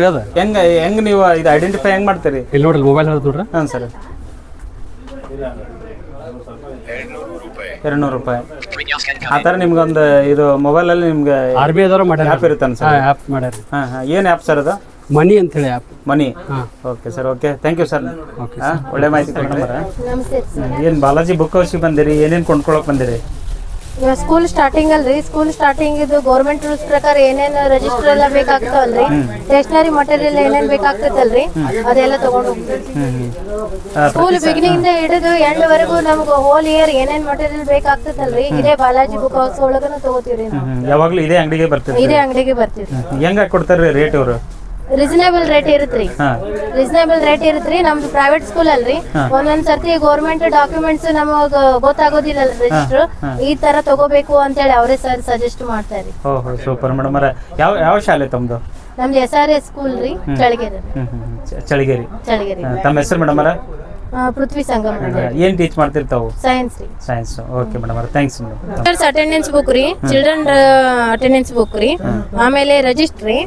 ರೀ ಅದ. ಹೆಂಗ ಹೆಂಗ್ ನೀವು ಇದು ಐಡೆಂಟಿಫೈ ಹೆಂಗ್ ಮಾಡ್ತೀರಿ? ಇಲ್ಲಿ ನೋಡ್ರಿ ಮೊಬೈಲ್ ಹೇಳ್ದು ಹಾ ಹಾಂ ಸರ್. ಎರಡ್ನೂರು ರೂಪಾಯಿ. ಆ ಥರ ನಿಮ್ಗೊಂದು ಇದು ಮೊಬೈಲಲ್ಲಿ ನಿಮ್ಗೆ ಆರ್ ಬಿ ಐದವ್ರು ಮಾಡ್ಯಾರ. ಆ್ಯಪ್ ಇರುತ್ತಾನೆ ಸರ್ ಹಾಂ ಆ್ಯಪ್ ಮಾಡ್ಯಾರ. ಹಾಂ ಹಾಂ. ಏನು ಆ್ಯಪ್ ಸರ್ ಅದು? ಮನಿ ಅಂತೇಳಿ ಆ್ಯಪ್ ಮನಿ ಹಾಂ. Okay sir okay thank you sir ಒಳ್ಳೆ ಮಾಹಿತಿ ಕೊಡ್ತಾರೆ ನಮಸ್ತೆ ಏನು ಬಾಲಾಜಿ ಬುಕ್ ಹೌಸಿಗೆ ಬಂದಿರಿ? ಏನೇನು ಕೊಂಡ್ಕೊಳಕ್ ಬಂದಿರಿ? ಸ್ಕೂಲ್ ಸ್ಟಾರ್ಟಿಂಗ್ ಅಲ್ರಿ ಸ್ಕೂಲ್ ಸ್ಟಾರ್ಟಿಂಗ್ ಇದು ಗೌರ್ಮೆಂಟ್ ರೂಲ್ಸ್ ಪ್ರಕಾರ ಏನೇನ್ ರಿಜಿಸ್ಟರ್ ಎಲ್ಲ ಬೇಕಾಗ್ತಾವಲ್ರಿ ಸ್ಟೇಷನರಿ ಮಟೀರಿಯಲ್ ಏನೇನ್ ಬೇಕಾಗ್ತದಲ್ರಿ ಅದೆಲ್ಲ ತಗೊಂಡು ಹೋಗ್ತೀವಿ. ಸ್ಕೂಲ್ ಬಿಗಿನಿಂಗ್ ಇಂದ ಹಿಡಿದು ಎಂಡ್ ವರೆಗೂ ನಮ್ಗೆ ಹೋಲ್ ಇಯರ್ ಏನೇನ್ ಮಟೀರಿಯಲ್ ಬೇಕಾಗ್ತದಲ್ರಿ ಇದೇ ಬಾಲಾಜಿ ಬುಕ್ ಹೌಸ್ ಒಳಗನು ತಗೋತೀವಿ ಯಾವಾಗಲೂ ಇದೇ ಅಂಗಡಿಗೆ ಬರ್ತೀವಿ ಇದೇ ಅಂಗಡಿಗೆ ಬರ್ತೀವಿ. ಹೆಂಗ ಕೊಡ್ತಾರೆ ರೇಟ್ ಇವರು? ರೀಸನೇಬಲ್ ರೇಟ್ ಇರುತ್ತ್ರಿ ಹಾಂ. ರೀಸನೇಬಲ್ ರೇಟ್ ಇರುತ್ತೆ ನಮ್ದು ಪ್ರೈವೇಟ್ ಸ್ಕೂಲ್ ಅಲ್ರಿ. ಒಂದೊಂದ್ ಸರ್ತಿ ಗೌರ್ಮೆಂಟ್ ಡಾಕ್ಯುಮೆಂಟ್ಸ್ ನಮಗ ಗೊತ್ತಾಗೋದಿಲ್ಲ ರಿಜಿಸ್ಟರ್ ಈ ತರ ತಗೋಬೇಕು ಅಂತ ಹೇಳಿ ಅವರೇ ಸರ್ ಸಜೆಸ್ಟ್ ಮಾಡ್ತಾರೆ. ಓಹೋ ಸೂಪರ್ ಮೇಡಮ್ ಯಾವ ಯಾವ ಶಾಲೆ ತಮ್ದು? ನಮ್ದು ಎಸ್ ಆರ್ ಎಸ್ ಸ್ಕೂಲ್ ರೀ ಚಳಿಗೇರಿ ಚಳಿಗೇರಿ ಚಳಿಗೇರಿ ತಮ್ಮ ಹೆಸರು ಮೇಡಮ್ ಪೃಥ್ವಿ ಸಂಗಮ. ಏನು ಟೀಚ್ ಮಾಡ್ತಿರ್ತಾವು ಸೈನ್ಸ್ ರೀ. Science okay madam thanks teachers attendance book ರೀ. ಚಿಲ್ಡ್ರನ್ ಅಟೆಂಡೆನ್ಸ್ ಬುಕ್ ರೀ. ಆಮೇಲೆ ರಿಜಿಸ್ಟ್ರಿ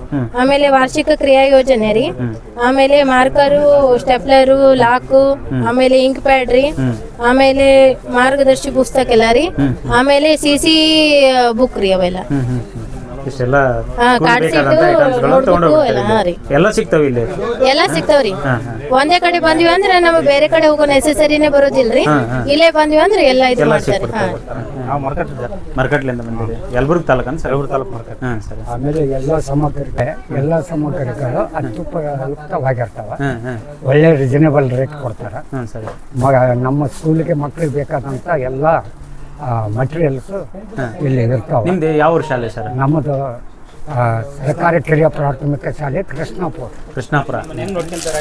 ಆಮೇಲೆ ವಾರ್ಷಿಕ ಕ್ರಿಯಾ ಯೋಜನೆ ರೀ. ಆಮೇಲೆ ಮಾರ್ಕರು ಸ್ಟೆಪ್ಲರು ಲಾಕು ಆಮೇಲೆ ಇಂಕ್ ಪ್ಯಾಡ್ ರೀ. ಆಮೇಲೆ ಮಾರ್ಗದರ್ಶಿ ಪುಸ್ತಕ ಎಲ್ಲ ರೀ. ಆಮೇಲೆ ಸಿಸಿ ಸಿ ಬುಕ್ ರೀ ಅವೆಲ್ಲ. ಇಷ್ಟೆಲ್ಲ ಹಾ, ಕಾರ್ಡ್ ಬೇಕಾದಂತ ಸೀಟು, items ಗಳನ್ನ notebook ತಗೊಂಡು ಹೋಗ್ತಾರೆ ಎಲ್ಲ, ಹಾ ಇಲ್ಲಿ. ಎಲ್ಲಾ ಸಿಗ್ತಾವ ಇಲ್ಲಿ? ಎಲ್ಲ ಸಿಗ್ತಾವ್ರಿ. ಒಂದೇ ಕಡೆ ಬಂದ್ವಿ ಅಂದ್ರೆ ನಮಗೆ ಬೇರೆ ಕಡೆ ಹೋಗೋ ನೆಸೆಸರಿನೇ ಬರೋದಿಲ್ರಿ. ಇಲ್ಲೇ ಬಂದ್ವಿ ಅಂದ್ರೆ ಎಲ್ಲ ಇದು ಮಾಡ್ತಾರೆ. ಹಾ. ಮರ್ಕಟ್ಲಿಂದ ಬಂದಿದೆ ಯಲಬುರ್ಗಿ ತಾಲೂಕು ಅಂತ ಯಲಬುರ್ಗಿ ತಾಲೂಕು ಮರ್ಕಟ್. ಹಾಂ ಸರಿ. ಆಮೇಲೆ ಎಲ್ಲ ಸಾಮಗ್ರಿ ಎಲ್ಲ ಸಾಮಗ್ರಿಗಳು ಅತ್ಯುಪಯುಕ್ತವಾಗಿರ್ತಾವ ಹಾಂ ಹಾಂ. ಒಳ್ಳೆ ರೀಸನೇಬಲ್ ರೇಟ್ ಕೊಡ್ತಾರೆ. ಹಾಂ ಸರಿ. ಮಗ ನಮ್ಮ ಸ್ಕೂಲಿಗೆ ಮಕ್ಕಳಿಗೆ ಬೇಕಾದಂಥ ಎಲ್ಲ ಮಟೀರಿಯಲ್ಸ್ ಇಲ್ಲಿ ಇರ್ತಾವೆ. ನಿಮ್ದು ಯಾವ ಊರು ಶಾಲೆ ಸರ್? ನಮ್ಮದು ಆ, ಸರ್ಕಾರಿ ಕಿರಿಯ ಪ್ರಾಥಮಿಕ ಶಾಲೆ ಕೃಷ್ಣಾಪುರ. ಕೃಷ್ಣಾಪುರ.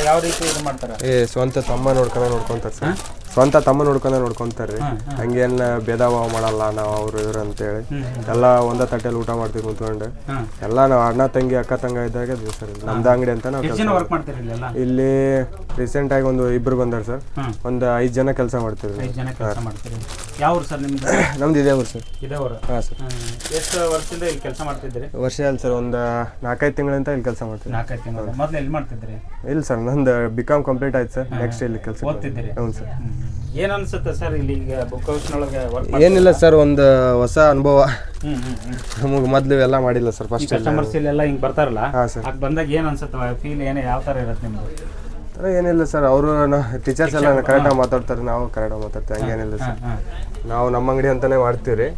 ಯಾವ ರೀತಿ ಇದು ಮಾಡ್ತಾರೆ? ಏ ಸ್ವಂತ ತಮ್ಮ ನೋಡ್ಕೊಂಡ್ರೆ ನೋಡ್ಕೊಂತಾರೆ ಸರ್. ಸ್ವಂತ ತಮ್ಮ ನೋಡ್ಕೊಂಡ ನೋಡ್ಕೊಂತಾರೆ. ಹಂಗೇನ್ ಭೇದ ಭಾವ ಮಾಡಲ್ಲ ನಾವು ಅವ್ರು ಇವ್ರು ಅಂತೇಳಿ. ಎಲ್ಲ ಒಂದ ತಟ್ಟೆಲಿ ಊಟ ಮಾಡ್ತೀವಿ ಕುಂತ್ಕೊಂಡು. ಎಲ್ಲ ನಾವು ಅಣ್ಣ ತಂಗಿ ಅಕ್ಕ ತಂಗ ಇದ್ದಾಗ ಇದು ಸರ್. ನಮ್ದ ಅಂಗಡಿ ಅಂತ ನಾವು ಕೆಲಸ ಇಲ್ಲಿ ರೀಸೆಂಟ್ ಆಗಿ ಒಂದು ಇಬ್ರು ಬಂದಾರ ಸರ್. ಒಂದು ಐದು ಜನ ಕೆಲಸ ಮಾಡ್ತೀವಿ. ನಿಮ್ದು? ಇದೇ ಊರು ಸರ್. ಇದೇ ಊರು? ಹಾಂ ಸರ್. ಎಷ್ಟು ವರ್ಷದಿಂದ ಇಲ್ಲಿ ಕೆಲಸ ಮಾಡ್ತಿದ್ದೀರಿ? ವರ್ಷ ಅಲ್ಲ ಸರ್ ಒಂದು ನಾಲ್ಕೈದು ತಿಂಗಳಿಂದ ಇಲ್ಲಿ ಕೆಲಸ ಮಾಡ್ತೀವಿ. ನಾಲ್ಕೈದು ತಿಂಗಳು. ಮೊದಲು ಎಲ್ಲಿ ಮಾಡ್ತಿದ್ರಿ ಇಲ್ಲ ಸರ್ ನಂದು ಬಿ ಕಾಮ್ ಕಂಪ್ಲೀಟ್ ಆಯ್ತು ಸರ್. ನೆಕ್ಸ್ಟ್ ಇಲ್ಲಿ ಕೆಲಸ ಹ್ಞೂ ಸರ್. ಏನ್ ಅನ್ಸುತ್ತೆ ಸರ್ ಇಲ್ಲಿ ಈಗ ಬುಕ್ ವರ್ಕ್ ಏನಿಲ್ಲ ಸರ್ ಒಂದು ಹೊಸ ಅನುಭವ. ಹ್ಮ್ ಹ್ಮ್ ಹ್ಮ್. ನಮಗೆ ಮೊದಲು ಎಲ್ಲ ಮಾಡಿಲ್ಲ ಸರ್ ಫಸ್ಟ್ ಕಸ್ಟಮರ್ಸ್ ಇಲ್ಲೆಲ್ಲ ಹಿಂಗೆ ಬರ್ತಾರಲ್ಲ? ಹಾಂ ಸರ್. ಅದು ಬಂದಾಗ ಏನು ಅನ್ಸುತ್ತೆ? ಫೀಲ್ ಏನೇ ಯಾವ ತರ ಇರುತ್ತೆ ನಿಮ್ಮದು ಥರ ಏನಿಲ್ಲ ಸರ್ ಅವರು ಟೀಚರ್ಸ್ ಎಲ್ಲ ಕರೆಕ್ಟಾಗಿ ಮಾತಾಡ್ತಾರೆ ನಾವು ಕನ್ನಡ ಮಾತಾಡ್ತೀವಿ ಹಂಗೇನಿಲ್ಲ ಸರ್. ನಾವು ನಮ್ಮ ಅಂಗಡಿ ಅಂತಾನೆ ಮಾಡ್ತೀವಿ ರೀ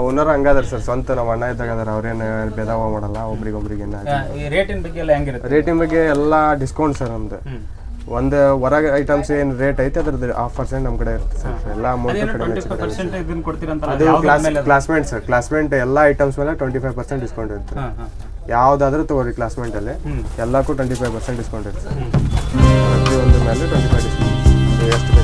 ಓನರ್ ಹಂಗಾದ್ರ ಸರ್ ಸ್ವಂತ ನಮ್ಮ ಅಣ್ಣ ಇದ್ದಾಗ ಅದಾರ ಅವ್ರೇನು ಭೇದಾವ ಮಾಡಲ್ಲ ಒಬ್ರಿಗೊಬ್ರಿಗೆ ರೇಟಿನ ಬಗ್ಗೆ ಎಲ್ಲ ಹೆಂಗಿರುತ್ತೆ? ರೇಟಿಂಗ್ ಬಗ್ಗೆ ಎಲ್ಲ ಡಿಸ್ಕೌಂಟ್ ಸರ್ ನಮ್ದು. ಒಂದು ಹೊರಗೆ ಐಟಮ್ಸ್ ಏನು ರೇಟ್ ಐತೆ ಅದ್ರದ್ದು ಆಫ್ ಪರ್ಸೆಂಟ್ ನಮ್ಮ ಕಡೆ ಇರುತ್ತೆ ಸರ್ ಎಲ್ಲ amount class Classmate sir Classmate ಎಲ್ಲ ಐಟಮ್ಸ್ ಮೇಲೆ ಟ್ವೆಂಟಿ ಫೈವ್ ಪರ್ಸೆಂಟ್ ಡಿಸ್ಕೌಂಟ್ ಇರುತ್ತೆ ಯಾವ್ದಾದ್ರೂ ತಗೋರಿ ಕ್ಲಾಸ್ಮೇಟಲ್ಲಿ ಎಲ್ಲಕ್ಕೂ ಟ್ವೆಂಟಿ ಫೈವ್ ಪರ್ಸೆಂಟ್ ಡಿಸ್ಕೌಂಟ್ ಇರುತ್ತೆ. ಸರ್ ಪ್ರತಿಯೊಂದು ಮೇಲೆ ಟ್ವೆಂಟಿ ಫೈವ್ ಡಿಸ್ಕೌಂಟ್ ಎಷ್ಟು